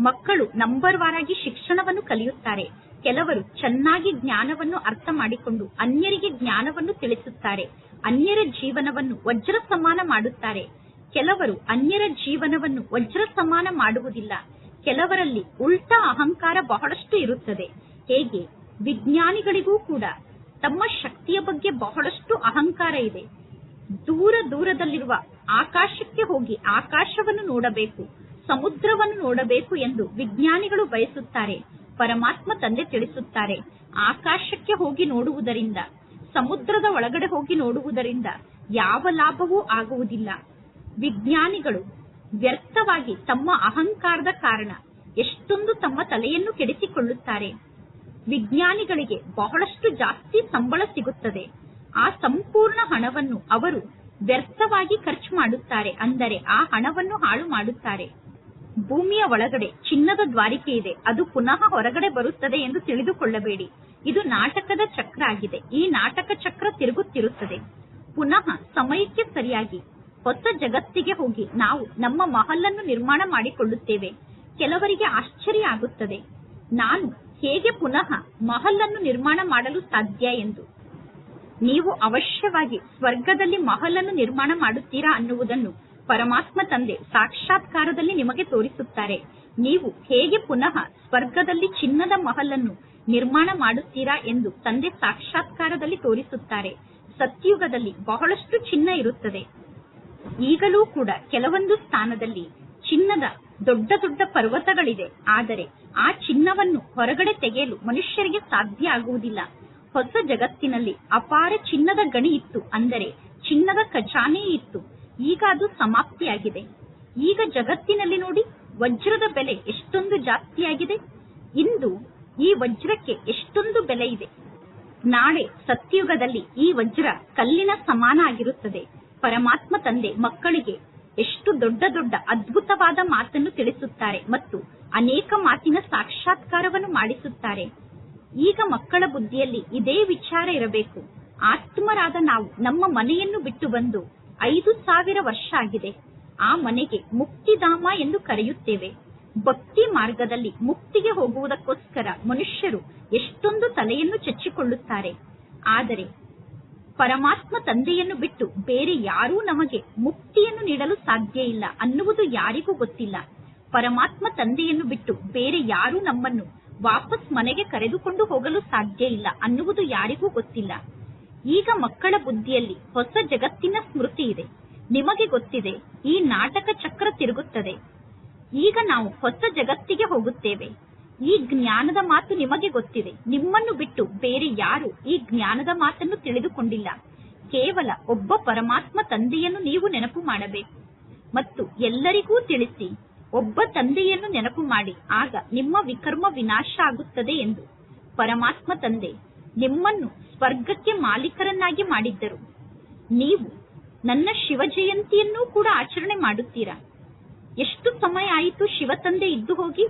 ಮಕ್ಕಳು ನಂಬರ್ ವಾರಾಗಿ ಶಿಕ್ಷಣವನ್ನು ಕಲಿಯುತ್ತಾರೆ. ಕೆಲವರು ಚೆನ್ನಾಗಿ ಜ್ಞಾನವನ್ನು ಅರ್ಥ ಮಾಡಿಕೊಂಡು ಅನ್ಯರಿಗೆ ಜ್ಞಾನವನ್ನು ತಿಳಿಸುತ್ತಾರೆ. ಅನ್ಯರ ಜೀವನವನ್ನು ವಜ್ರ ಸಮಾನ ಮಾಡುತ್ತಾರೆ. ಕೆಲವರು ಅನ್ಯರ ಜೀವನವನ್ನು ವಜ್ರ ಸಮಾನ ಮಾಡುವುದಿಲ್ಲ. ಕೆಲವರಲ್ಲಿ ಉಲ್ಟಾ ಅಹಂಕಾರ ಬಹಳಷ್ಟು ಇರುತ್ತದೆ. ಹೇಗೆ? ವಿಜ್ಞಾನಿಗಳಿಗೂ ಕೂಡ ತಮ್ಮ ಶಕ್ತಿಯ ಬಗ್ಗೆ ಬಹಳಷ್ಟು ಅಹಂಕಾರ ಇದೆ. ದೂರ ದೂರದಲ್ಲಿರುವ ಆಕಾಶಕ್ಕೆ ಹೋಗಿ ಆಕಾಶವನ್ನು ನೋಡಬೇಕು, ಸಮುದ್ರವನ್ನು ನೋಡಬೇಕು ಎಂದು ವಿಜ್ಞಾನಿಗಳು ಬಯಸುತ್ತಾರೆ, ಪರಮಾತ್ಮ ತಂದೆ ತಿಳಿಸುತ್ತಾರೆ. ಆಕಾಶಕ್ಕೆ ಹೋಗಿ ನೋಡುವುದರಿಂದ, ಸಮುದ್ರದ ಒಳಗಡೆ ಹೋಗಿ ನೋಡುವುದರಿಂದ ಯಾವ ಲಾಭವೂ ಆಗುವುದಿಲ್ಲ. ವಿಜ್ಞಾನಿಗಳು ವ್ಯರ್ಥವಾಗಿ ತಮ್ಮ ಅಹಂಕಾರದ ಕಾರಣ ಎಷ್ಟೊಂದು ತಮ್ಮ ತಲೆಯನ್ನು ಕೆಡಿಸಿಕೊಳ್ಳುತ್ತಾರೆ. ವಿಜ್ಞಾನಿಗಳಿಗೆ ಬಹಳಷ್ಟು ಜಾಸ್ತಿ ಸಂಬಳ ಸಿಗುತ್ತದೆ. ಆ ಸಂಪೂರ್ಣ ಹಣವನ್ನು ಅವರು ವ್ಯರ್ಥವಾಗಿ ಖರ್ಚು ಮಾಡುತ್ತಾರೆ. ಅಂದರೆ ಆ ಹಣವನ್ನು ಹಾಳು ಮಾಡುತ್ತಾರೆ. ಭೂಮಿಯ ಒಳಗಡೆ ಚಿನ್ನದ ದ್ವಾರಿಕೆ ಇದೆ. ಅದು ಪುನಃ ಹೊರಗಡೆ ಬರುತ್ತದೆ ಎಂದು ತಿಳಿದುಕೊಳ್ಳಬೇಡಿ. ಇದು ನಾಟಕದ ಚಕ್ರ ಆಗಿದೆ. ಈ ನಾಟಕ ಚಕ್ರ ತಿರುಗುತ್ತಿರುತ್ತದೆ. ಪುನಃ ಸಮಯಕ್ಕೆ ಸರಿಯಾಗಿ ಹೊಸ ಜಗತ್ತಿಗೆ ಹೋಗಿ ನಾವು ನಮ್ಮ ಮಹಲನ್ನು ನಿರ್ಮಾಣ ಮಾಡಿಕೊಳ್ಳುತ್ತೇವೆ. ಕೆಲವರಿಗೆ ಆಶ್ಚರ್ಯ ಆಗುತ್ತದೆ. ನಾನು ಹೇಗೆ ಪುನಃ ಮಹಲನ್ನು ನಿರ್ಮಾಣ ಮಾಡಲು ಸಾಧ್ಯ ಎಂದು? ನೀವು ಅವಶ್ಯವಾಗಿ ಸ್ವರ್ಗದಲ್ಲಿ ಮಹಲನ್ನು ನಿರ್ಮಾಣ ಮಾಡುತ್ತೀರಾ ಅನ್ನುವುದನ್ನು ಪರಮಾತ್ಮ ತಂದೆ ಸಾಕ್ಷಾತ್ಕಾರದಲ್ಲಿ ನಿಮಗೆ ತೋರಿಸುತ್ತಾರೆ. ನೀವು ಹೇಗೆ ಪುನಃ ಸ್ವರ್ಗದಲ್ಲಿ ಚಿನ್ನದ ಮಹಲನ್ನು ನಿರ್ಮಾಣ ಮಾಡುತ್ತೀರಾ ಎಂದು ತಂದೆ ಸಾಕ್ಷಾತ್ಕಾರದಲ್ಲಿ ತೋರಿಸುತ್ತಾರೆ. ಸತ್ಯುಗದಲ್ಲಿ ಬಹಳಷ್ಟು ಚಿನ್ನ ಇರುತ್ತದೆ. ಈಗಲೂ ಕೂಡ ಕೆಲವೊಂದು ಸ್ಥಾನದಲ್ಲಿ ಚಿನ್ನದ ದೊಡ್ಡ ದೊಡ್ಡ ಪರ್ವತಗಳಿದೆ. ಆದರೆ ಆ ಚಿನ್ನವನ್ನು ಹೊರಗಡೆ ತೆಗೆಯಲು ಮನುಷ್ಯರಿಗೆ ಸಾಧ್ಯ ಆಗುವುದಿಲ್ಲ. ಹೊಸ ಜಗತ್ತಿನಲ್ಲಿ ಅಪಾರ ಚಿನ್ನದ ಗಣಿ ಇತ್ತು. ಅಂದರೆ ಚಿನ್ನದ ಖಜಾನೆ ಇತ್ತು. ಈಗ ಅದು ಸಮಾಪ್ತಿಯಾಗಿದೆ. ಈಗ ಜಗತ್ತಿನಲ್ಲಿ ನೋಡಿ, ವಜ್ರದ ಬೆಲೆ ಎಷ್ಟೊಂದು ಜಾಸ್ತಿಯಾಗಿದೆ. ಇಂದು ಈ ವಜ್ರಕ್ಕೆ ಎಷ್ಟೊಂದು ಬೆಲೆ ಇದೆ. ನಾಳೆ ಸತ್ಯುಗದಲ್ಲಿ ಈ ವಜ್ರ ಕಲ್ಲಿನ ಸಮಾನ ಆಗಿರುತ್ತದೆ. ಪರಮಾತ್ಮ ತಂದೆ ಮಕ್ಕಳಿಗೆ ಎಷ್ಟು ದೊಡ್ಡ ದೊಡ್ಡ ಅದ್ಭುತವಾದ ಮಾತನ್ನು ತಿಳಿಸುತ್ತಾರೆ ಮತ್ತು ಅನೇಕ ಮಾತಿನ ಸಾಕ್ಷಾತ್ಕಾರವನ್ನು ಮಾಡಿಸುತ್ತಾರೆ. ಈಗ ಮಕ್ಕಳ ಬುದ್ಧಿಯಲ್ಲಿ ಇದೇ ವಿಚಾರ ಇರಬೇಕು. ಆತ್ಮರಾದ ನಾವು ನಮ್ಮ ಮನೆಯನ್ನು ಬಿಟ್ಟು ಬಂದು ಐದು ಸಾವಿರ ವರ್ಷ ಆಗಿದೆ. ಆ ಮನೆಗೆ ಮುಕ್ತಿಧಾಮ ಎಂದು ಕರೆಯುತ್ತೇವೆ. ಭಕ್ತಿ ಮಾರ್ಗದಲ್ಲಿ ಮುಕ್ತಿಗೆ ಹೋಗುವುದಕ್ಕೋಸ್ಕರ ಮನುಷ್ಯರು ಎಷ್ಟೊಂದು ತಲೆಯನ್ನು ಚಚ್ಚಿಕೊಳ್ಳುತ್ತಾರೆ. ಆದರೆ ಪರಮಾತ್ಮ ತಂದೆಯನ್ನು ಬಿಟ್ಟು ಬೇರೆ ಯಾರೂ ನಮಗೆ ಮುಕ್ತಿಯನ್ನು ನೀಡಲು ಸಾಧ್ಯ ಇಲ್ಲ ಅನ್ನುವುದು ಯಾರಿಗೂ ಗೊತ್ತಿಲ್ಲ. ಪರಮಾತ್ಮ ತಂದೆಯನ್ನು ಬಿಟ್ಟು ಬೇರೆ ಯಾರೂ ನಮ್ಮನ್ನು ವಾಪಸ್ ಮನೆಗೆ ಕರೆದುಕೊಂಡು ಹೋಗಲು ಸಾಧ್ಯ ಇಲ್ಲ ಅನ್ನುವುದು ಯಾರಿಗೂ ಗೊತ್ತಿಲ್ಲ. ಈಗ ಮಕ್ಕಳ ಬುದ್ಧಿಯಲ್ಲಿ ಹೊಸ ಜಗತ್ತಿನ ಸ್ಮೃತಿ ಇದೆ. ನಿಮಗೆ ಗೊತ್ತಿದೆ, ಈ ನಾಟಕ ಚಕ್ರ ತಿರುಗುತ್ತದೆ. ಈಗ ನಾವು ಹೊಸ ಜಗತ್ತಿಗೆ ಹೋಗುತ್ತೇವೆ. ಈ ಜ್ಞಾನದ ಮಾತು ನಿಮಗೆ ಗೊತ್ತಿದೆ. ನಿಮ್ಮನ್ನು ಬಿಟ್ಟು ಬೇರೆ ಯಾರು ಈ ಜ್ಞಾನದ ಮಾತನ್ನು ತಿಳಿದುಕೊಂಡಿಲ್ಲ. ಕೇವಲ ಒಬ್ಬ ಪರಮಾತ್ಮ ತಂದೆಯನ್ನು ನೀವು ನೆನಪು ಮಾಡಬೇಕು. ಮತ್ತು ಎಲ್ಲರಿಗೂ ತಿಳಿಸಿ, ಒಬ್ಬ ತಂದೆಯನ್ನು ನೆನಪು ಮಾಡಿ, ಆಗ ನಿಮ್ಮ ವಿಕರ್ಮ ವಿನಾಶ ಆಗುತ್ತದೆ ಎಂದು. ಪರಮಾತ್ಮ ತಂದೆ, ನಿಮ್ಮನ್ನು ಸ್ವರ್ಗಕ್ಕೆ ಮಾಲೀಕರನ್ನಾಗಿ ಮಾಡಿದ್ದರು. ನೀವು ನನ್ನ ಶಿವ ಜಯಂತಿಯನ್ನೂ ಕೂಡ ಆಚರಣೆ ಮಾಡುತ್ತೀರಾ? ಎಷ್ಟು ಸಮಯ ಆಯಿತು ಶಿವ ತಂದೆ ಇದ್ದು ಹೋಗಿ?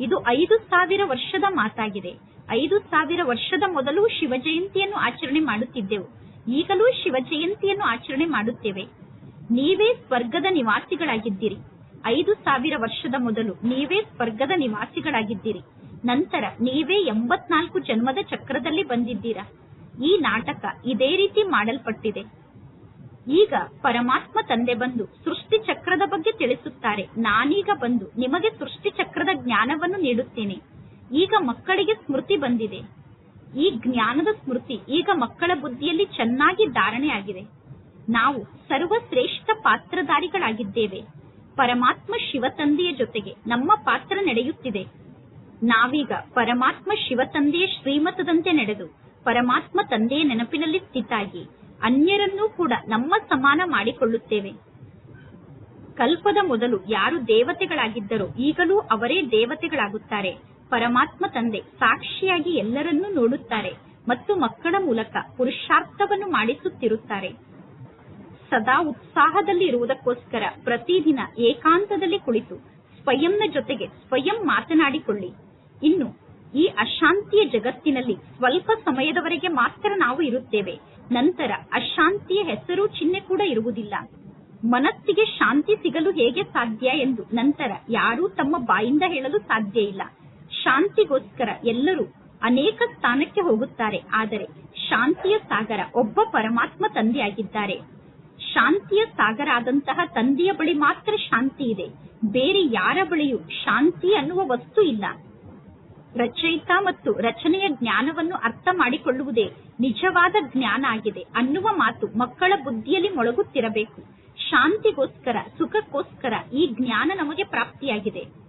ಇದು ಐದು ಸಾವಿರ ವರ್ಷದ ಮಾತಾಗಿದೆ. ಐದು ಸಾವಿರ ವರ್ಷದ ಮೊದಲು ಶಿವ ಜಯಂತಿಯನ್ನು ಆಚರಣೆ ಮಾಡುತ್ತಿದ್ದೆವು. ಈಗಲೂ ಶಿವ ಜಯಂತಿಯನ್ನು ಆಚರಣೆ ಮಾಡುತ್ತೇವೆ. ನೀವೇ ಸ್ವರ್ಗದ ನಿವಾಸಿಗಳಾಗಿದ್ದೀರಿ. ಐದು ಸಾವಿರ ವರ್ಷದ ಮೊದಲು ನೀವೇ ಸ್ವರ್ಗದ ನಿವಾಸಿಗಳಾಗಿದ್ದೀರಿ. ನಂತರ ನೀವೇ ಎಂಬತ್ನಾಲ್ಕು ಜನ್ಮದ ಚಕ್ರದಲ್ಲಿ ಬಂದಿದ್ದೀರಾ? ಈ ನಾಟಕ ಇದೇ ರೀತಿ ಮಾಡಲ್ಪಟ್ಟಿದೆ. ಈಗ ಪರಮಾತ್ಮ ತಂದೆ ಬಂದು ಸೃಷ್ಟಿ ಚಕ್ರದ ಬಗ್ಗೆ ತಿಳಿಸುತ್ತಾರೆ. ನಾನೀಗ ಬಂದು ನಿಮಗೆ ಸೃಷ್ಟಿ ಚಕ್ರದ ಜ್ಞಾನವನ್ನು ನೀಡುತ್ತೇನೆ. ಈಗ ಮಕ್ಕಳಿಗೆ ಸ್ಮೃತಿ ಬಂದಿದೆ. ಈ ಜ್ಞಾನದ ಸ್ಮೃತಿ ಈಗ ಮಕ್ಕಳ ಬುದ್ಧಿಯಲ್ಲಿ ಚೆನ್ನಾಗಿ ಧಾರಣೆ ಆಗಿದೆ ನಾವು ಸರ್ವಶ್ರೇಷ್ಠ ಪಾತ್ರಧಾರಿಗಳಾಗಿದ್ದೇವೆ. ಪರಮಾತ್ಮ ಶಿವ ತಂದೆಯ ಜೊತೆಗೆ ನಮ್ಮ ಪಾತ್ರ ನಡೆಯುತ್ತಿದೆ. ನಾವೀಗ ಪರಮಾತ್ಮ ಶಿವ ತಂದೆಯ ಶ್ರೀಮತದಂತೆ ನಡೆದು ಪರಮಾತ್ಮ ತಂದೆಯ ನೆನಪಿನಲ್ಲಿ ಸ್ಥಿತಾಗಿ ಅನ್ಯರನ್ನೂ ಕೂಡ ನಮ್ಮ ಸಮಾನ ಮಾಡಿಕೊಳ್ಳುತ್ತೇವೆ. ಕಲ್ಪದ ಮೊದಲು ಯಾರು ದೇವತೆಗಳಾಗಿದ್ದರೋ ಈಗಲೂ ಅವರೇ ದೇವತೆಗಳಾಗುತ್ತಾರೆ. ಪರಮಾತ್ಮ ತಂದೆ ಸಾಕ್ಷಿಯಾಗಿ ಎಲ್ಲರನ್ನೂ ನೋಡುತ್ತಾರೆ ಮತ್ತು ಮಕ್ಕಳ ಮೂಲಕ ಪುರುಷಾರ್ಥವನ್ನು ಮಾಡಿಸುತ್ತಿರುತ್ತಾರೆ. ಸದಾ ಉತ್ಸಾಹದಲ್ಲಿ ಇರುವುದಕ್ಕೋಸ್ಕರ ಪ್ರತಿದಿನ ಏಕಾಂತದಲ್ಲಿ ಕುಳಿತು ಸ್ವಯಂನ ಜೊತೆಗೆ ಸ್ವಯಂ ಮಾತನಾಡಿಕೊಳ್ಳಿ. ಇನ್ನು ಈ ಅಶಾಂತಿಯ ಜಗತ್ತಿನಲ್ಲಿ ಸ್ವಲ್ಪ ಸಮಯದವರೆಗೆ ಮಾತ್ರ ನಾವು ಇರುತ್ತೇವೆ. ನಂತರ ಅಶಾಂತಿಯ ಹೆಸರು ಚಿಹ್ನೆ ಕೂಡ ಇರುವುದಿಲ್ಲ. ಮನಸ್ಸಿಗೆ ಶಾಂತಿ ಸಿಗಲು ಹೇಗೆ ಸಾಧ್ಯ ಎಂದು ನಂತರ ಯಾರೂ ತಮ್ಮ ಬಾಯಿಂದ ಹೇಳಲು ಸಾಧ್ಯ ಇಲ್ಲ. ಶಾಂತಿಗೋಸ್ಕರ ಎಲ್ಲರೂ ಅನೇಕ ಸ್ಥಾನಕ್ಕೆ ಹೋಗುತ್ತಾರೆ. ಆದರೆ ಶಾಂತಿಯ ಸಾಗರ ಒಬ್ಬ ಪರಮಾತ್ಮ ತಂದೆಯಾಗಿದ್ದಾರೆ. ಶಾಂತಿಯ ಸಾಗರ ಆದಂತಹ ತಂದೆಯ ಬಳಿ ಮಾತ್ರ ಶಾಂತಿ ಇದೆ. ಬೇರೆ ಯಾರ ಬಳಿಯೂ ಶಾಂತಿ ಅನ್ನುವ ವಸ್ತು ಇಲ್ಲ. ರಚಯಿತ ಮತ್ತು ರಚನೆಯ ಜ್ಞಾನವನ್ನು ಅರ್ಥ ಮಾಡಿಕೊಳ್ಳುವುದೇ ನಿಜವಾದ ಜ್ಞಾನ ಆಗಿದೆ ಅನ್ನುವ ಮಾತು ಮಕ್ಕಳ ಬುದ್ಧಿಯಲ್ಲಿ ಮೊಳಗುತ್ತಿರಬೇಕು. ಶಾಂತಿಗೋಸ್ಕರ, ಸುಖಕ್ಕೋಸ್ಕರ ಈ ಜ್ಞಾನ ನಮಗೆ ಪ್ರಾಪ್ತಿಯಾಗಿದೆ.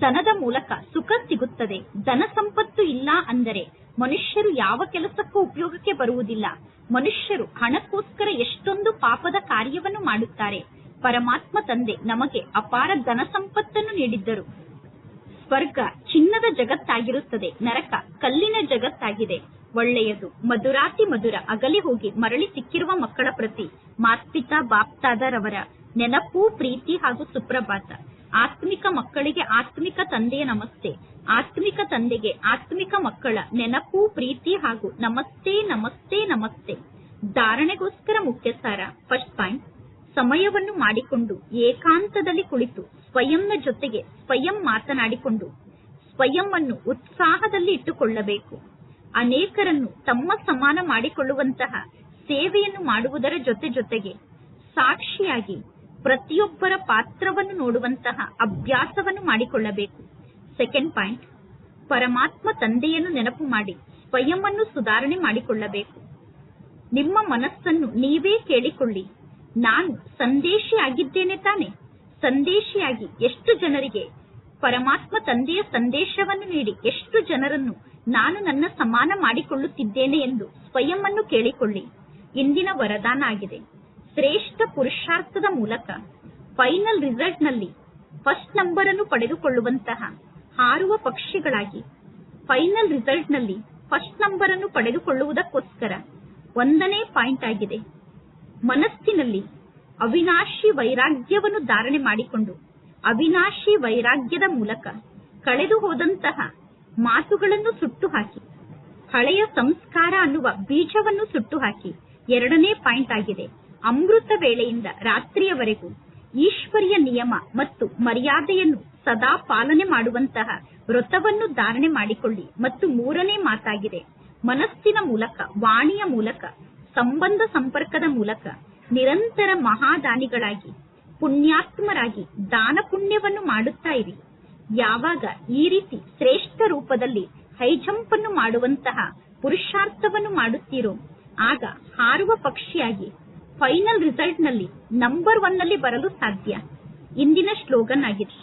ಧನದ ಮೂಲಕ ಸುಖ ಸಿಗುತ್ತದೆ. ಧನ ಸಂಪತ್ತು ಇಲ್ಲ ಅಂದರೆ ಮನುಷ್ಯರು ಯಾವ ಕೆಲಸಕ್ಕೂ ಉಪಯೋಗಕ್ಕೆ ಬರುವುದಿಲ್ಲ. ಮನುಷ್ಯರು ಹಣಕ್ಕೋಸ್ಕರ ಎಷ್ಟೊಂದು ಪಾಪದ ಕಾರ್ಯವನ್ನು ಮಾಡುತ್ತಾರೆ. ಪರಮಾತ್ಮ ತಂದೆ ನಮಗೆ ಅಪಾರ ಧನ ಸಂಪತ್ತನ್ನು ನೀಡಿದ್ದರು. ಸ್ವರ್ಗ ಚಿನ್ನದ ಜಗತ್ತಾಗಿರುತ್ತದೆ. ನರಕ ಕಲ್ಲಿನ ಜಗತ್ತಾಗಿದೆ. ಒಳ್ಳೆಯದು. ಮಧುರಾತಿ ಮಧುರ ಅಗಲಿ ಹೋಗಿ ಮರಳಿ ಸಿಕ್ಕಿರುವ ಮಕ್ಕಳ ಪ್ರತಿ ಮಾತ್ಪಿತಾ ಬಾಪ್ತಾದರವರ ನೆನಪು, ಪ್ರೀತಿ ಹಾಗೂ ಸುಪ್ರಭಾತ. ಆತ್ಮಿಕ ಮಕ್ಕಳಿಗೆ ಆತ್ಮಿಕ ತಂದೆಯ ನಮಸ್ತೆ. ಆತ್ಮಿಕ ತಂದೆಗೆ ಆತ್ಮಿಕ ಮಕ್ಕಳ ನೆನಪು, ಪ್ರೀತಿ ಹಾಗೂ ನಮಸ್ತೆ ನಮಸ್ತೆ ನಮಸ್ತೆ. ಧಾರಣೆಗೋಸ್ಕರ ಮುಖ್ಯ ಸಾರ ಫಸ್ಟ್ ಪಾಯಿಂಟ್ ಸಮಯವನ್ನು ಮಾಡಿಕೊಂಡು ಏಕಾಂತದಲ್ಲಿ ಕುಳಿತು ಸ್ವಯಂನ ಜೊತೆಗೆ ಸ್ವಯಂ ಮಾತನಾಡಿಕೊಂಡು ಸ್ವಯಂ ಅನ್ನು ಉತ್ಸಾಹದಲ್ಲಿ ಇಟ್ಟುಕೊಳ್ಳಬೇಕು. ಅನೇಕರನ್ನು ತಮ್ಮ ಸಮಾನ ಮಾಡಿಕೊಳ್ಳುವಂತಹ ಸೇವೆಯನ್ನು ಮಾಡುವುದರ ಜೊತೆ ಜೊತೆಗೆ ಸಾಕ್ಷಿಯಾಗಿ ಪ್ರತಿಯೊಬ್ಬರ ಪಾತ್ರವನ್ನು ನೋಡುವಂತಹ ಅಭ್ಯಾಸವನ್ನು ಮಾಡಿಕೊಳ್ಳಬೇಕು. ಸೆಕೆಂಡ್ ಪಾಯಿಂಟ್ ಪರಮಾತ್ಮ ತಂದೆಯನ್ನು ನೆನಪು ಮಾಡಿ ಸ್ವಯಂವನ್ನು ಸುಧಾರಣೆ ಮಾಡಿಕೊಳ್ಳಬೇಕು. ನಿಮ್ಮ ಮನಸ್ಸನ್ನು ನೀವೇ ಕೇಳಿಕೊಳ್ಳಿ. ನಾನು ಸಂದೇಶಿಯಾಗಿದ್ದೇನೆ ತಾನೆ. ಸಂದೇಶಿಯಾಗಿ ಎಷ್ಟು ಜನರಿಗೆ, ಪರಮಾತ್ಮ ತಂದೆಯ ಸಂದೇಶವನ್ನು ನೀಡಿ ಎಷ್ಟು ಜನರನ್ನು ನಾನು ನನ್ನ ಸಮಾನ ಮಾಡಿಕೊಳ್ಳುತ್ತಿದ್ದೇನೆ ಎಂದು ಸ್ವಯಂವನ್ನು ಕೇಳಿಕೊಳ್ಳಿ. ಇಂದಿನ ವರದಾನ ಆಗಿದೆ. ಶ್ರೇಷ್ಠ ಪುರುಷಾರ್ಥದ ಮೂಲಕ ಫೈನಲ್ ರಿಸಲ್ಟ್ನಲ್ಲಿ ಫಸ್ಟ್ ನಂಬರ್ ಅನ್ನು ಪಡೆದುಕೊಳ್ಳುವಂತಹ ಹಾರುವ ಪಕ್ಷಿಗಳಾಗಿ ಫೈನಲ್ ರಿಸಲ್ಟ್ನಲ್ಲಿ ಫಸ್ಟ್ ನಂಬರ್ ಅನ್ನು ಪಡೆದುಕೊಳ್ಳುವುದಕ್ಕೋಸ್ಕರ ಒಂದನೇ ಪಾಯಿಂಟ್ ಆಗಿದೆ. ಮನಸ್ಸಿನಲ್ಲಿ ಅವಿನಾಶಿ ವೈರಾಗ್ಯವನ್ನು ಧಾರಣೆ ಮಾಡಿಕೊಂಡು ಅವಿನಾಶಿ ವೈರಾಗ್ಯದ ಮೂಲಕ ಕಳೆದು ಹೋದಂತಹ ಮಾತುಗಳನ್ನು ಸುಟ್ಟು ಹಾಕಿ ಹಳೆಯ ಸಂಸ್ಕಾರ ಅನ್ನುವ ಬೀಜವನ್ನು ಸುಟ್ಟು ಹಾಕಿ ಎರಡನೇ ಪಾಯಿಂಟ್ ಆಗಿದೆ. ಅಮೃತ ವೇಳೆಯಿಂದ ರಾತ್ರಿಯವರೆಗೂ ಈಶ್ವರಿಯ ನಿಯಮ ಮತ್ತು ಮರ್ಯಾದೆಯನ್ನು ಸದಾ ಪಾಲನೆ ಮಾಡುವಂತಹ ವ್ರತವನ್ನು ಧಾರಣೆ ಮಾಡಿಕೊಳ್ಳಿ. ಮತ್ತು ಮೂರನೇ ಮಾತಾಗಿದೆ. ಮನಸ್ಸಿನ ಮೂಲಕ, ವಾಣಿಯ ಮೂಲಕ, ಸಂಬಂಧ ಸಂಪರ್ಕದ ಮೂಲಕ ನಿರಂತರ ಮಹಾದಾನಿಗಳಾಗಿ, ಪುಣ್ಯಾತ್ಮರಾಗಿ ದಾನ ಪುಣ್ಯವನ್ನು ಮಾಡುತ್ತಾ ಇರಿ. ಯಾವಾಗ ಈ ರೀತಿ ಶ್ರೇಷ್ಠ ರೂಪದಲ್ಲಿ ಹೈ ಜಂಪ್ ಅನ್ನು ಮಾಡುವಂತಹ ಪುರುಷಾರ್ಥವನ್ನು ಮಾಡುತ್ತೀರೋ ಆಗ ಹಾರುವ ಪಕ್ಷಿಯಾಗಿ ಫೈನಲ್ ರಿಸಲ್ಟ್ನಲ್ಲಿ ನಂಬರ್ ಒನ್ನಲ್ಲಿ ಬರಲು ಸಾಧ್ಯ. ಇಂದಿನ ಸ್ಲೋಗನ್ ಆಗಿದೆ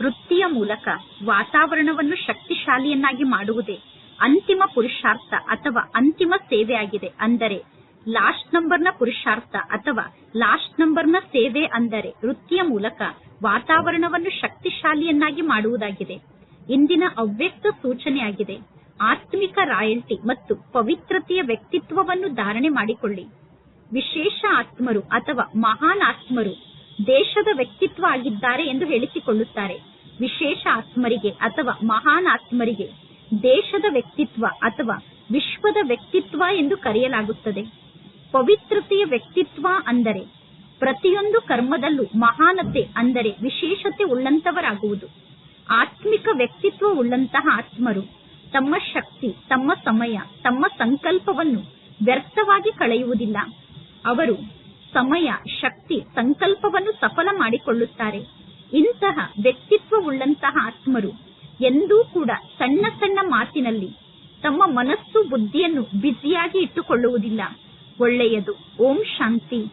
ವೃತ್ತಿಯ ಮೂಲಕ ವಾತಾವರಣವನ್ನು ಶಕ್ತಿಶಾಲಿಯನ್ನಾಗಿ ಮಾಡುವುದೇ ಅಂತಿಮ ಪುರುಷಾರ್ಥ ಅಥವಾ ಅಂತಿಮ ಸೇವೆ ಆಗಿದೆ ಅಂದರೆ ಲಾಸ್ಟ್ ನಂಬರ್ನ ಪುರುಷಾರ್ಥ ಅಥವಾ ಲಾಸ್ಟ್ ನಂಬರ್ನ ಸೇವೆ ಅಂದರೆ ವೃತ್ತಿಯ ಮೂಲಕ ವಾತಾವರಣವನ್ನು ಶಕ್ತಿಶಾಲಿಯನ್ನಾಗಿ ಮಾಡುವುದಾಗಿದೆ. ಇಂದಿನ ಅವ್ಯಕ್ತ ಸೂಚನೆಯಾಗಿದೆ. ಆತ್ಮಿಕ ರಾಯಲ್ಟಿ ಮತ್ತು ಪವಿತ್ರತೆಯ ವ್ಯಕ್ತಿತ್ವವನ್ನು ಧಾರಣೆ ಮಾಡಿಕೊಳ್ಳಿ. ವಿಶೇಷ ಆತ್ಮರು ಅಥವಾ ಮಹಾನ್ ಆತ್ಮರು ದೇಶದ ವ್ಯಕ್ತಿತ್ವ ಆಗಿದ್ದಾರೆ ಎಂದು ಹೇಳಿಸಿಕೊಳ್ಳುತ್ತಾರೆ. ವಿಶೇಷ ಆತ್ಮರಿಗೆ ಅಥವಾ ಮಹಾನ್ ಆತ್ಮರಿಗೆ ದೇಶದ ವ್ಯಕ್ತಿತ್ವ ಅಥವಾ ವಿಶ್ವದ ವ್ಯಕ್ತಿತ್ವ ಎಂದು ಕರೆಯಲಾಗುತ್ತದೆ. ಪವಿತ್ರತೆಯ ವ್ಯಕ್ತಿತ್ವ ಅಂದರೆ ಪ್ರತಿಯೊಂದು ಕರ್ಮದಲ್ಲೂ ಮಹಾನತೆ ಅಂದರೆ ವಿಶೇಷತೆ ಉಳ್ಳಂತವರಾಗುವುದು. ಆತ್ಮಿಕ ವ್ಯಕ್ತಿತ್ವ ಉಳ್ಳಂತಹ ಆತ್ಮರು ತಮ್ಮ ಶಕ್ತಿ, ತಮ್ಮ ಸಮಯ, ತಮ್ಮ ಸಂಕಲ್ಪವನ್ನು ವ್ಯರ್ಥವಾಗಿ ಕಳೆಯುವುದಿಲ್ಲ. ಅವರು ಸಮಯ, ಶಕ್ತಿ, ಸಂಕಲ್ಪವನ್ನು ಸಫಲ ಮಾಡಿಕೊಳ್ಳುತ್ತಾರೆ. ಇಂತಹ ವ್ಯಕ್ತಿತ್ವವುಳ್ಳಂತಹ ಆತ್ಮರು ಎಂದೂ ಕೂಡ ಸಣ್ಣ ಸಣ್ಣ ಮಾತಿನಲ್ಲಿ ತಮ್ಮ ಮನಸ್ಸು ಬುದ್ಧಿಯನ್ನು ಬ್ಯುಸಿಯಾಗಿ ಇಟ್ಟುಕೊಳ್ಳುವುದಿಲ್ಲ. ಒಳ್ಳೆಯದು. ಓಂ ಶಾಂತಿ.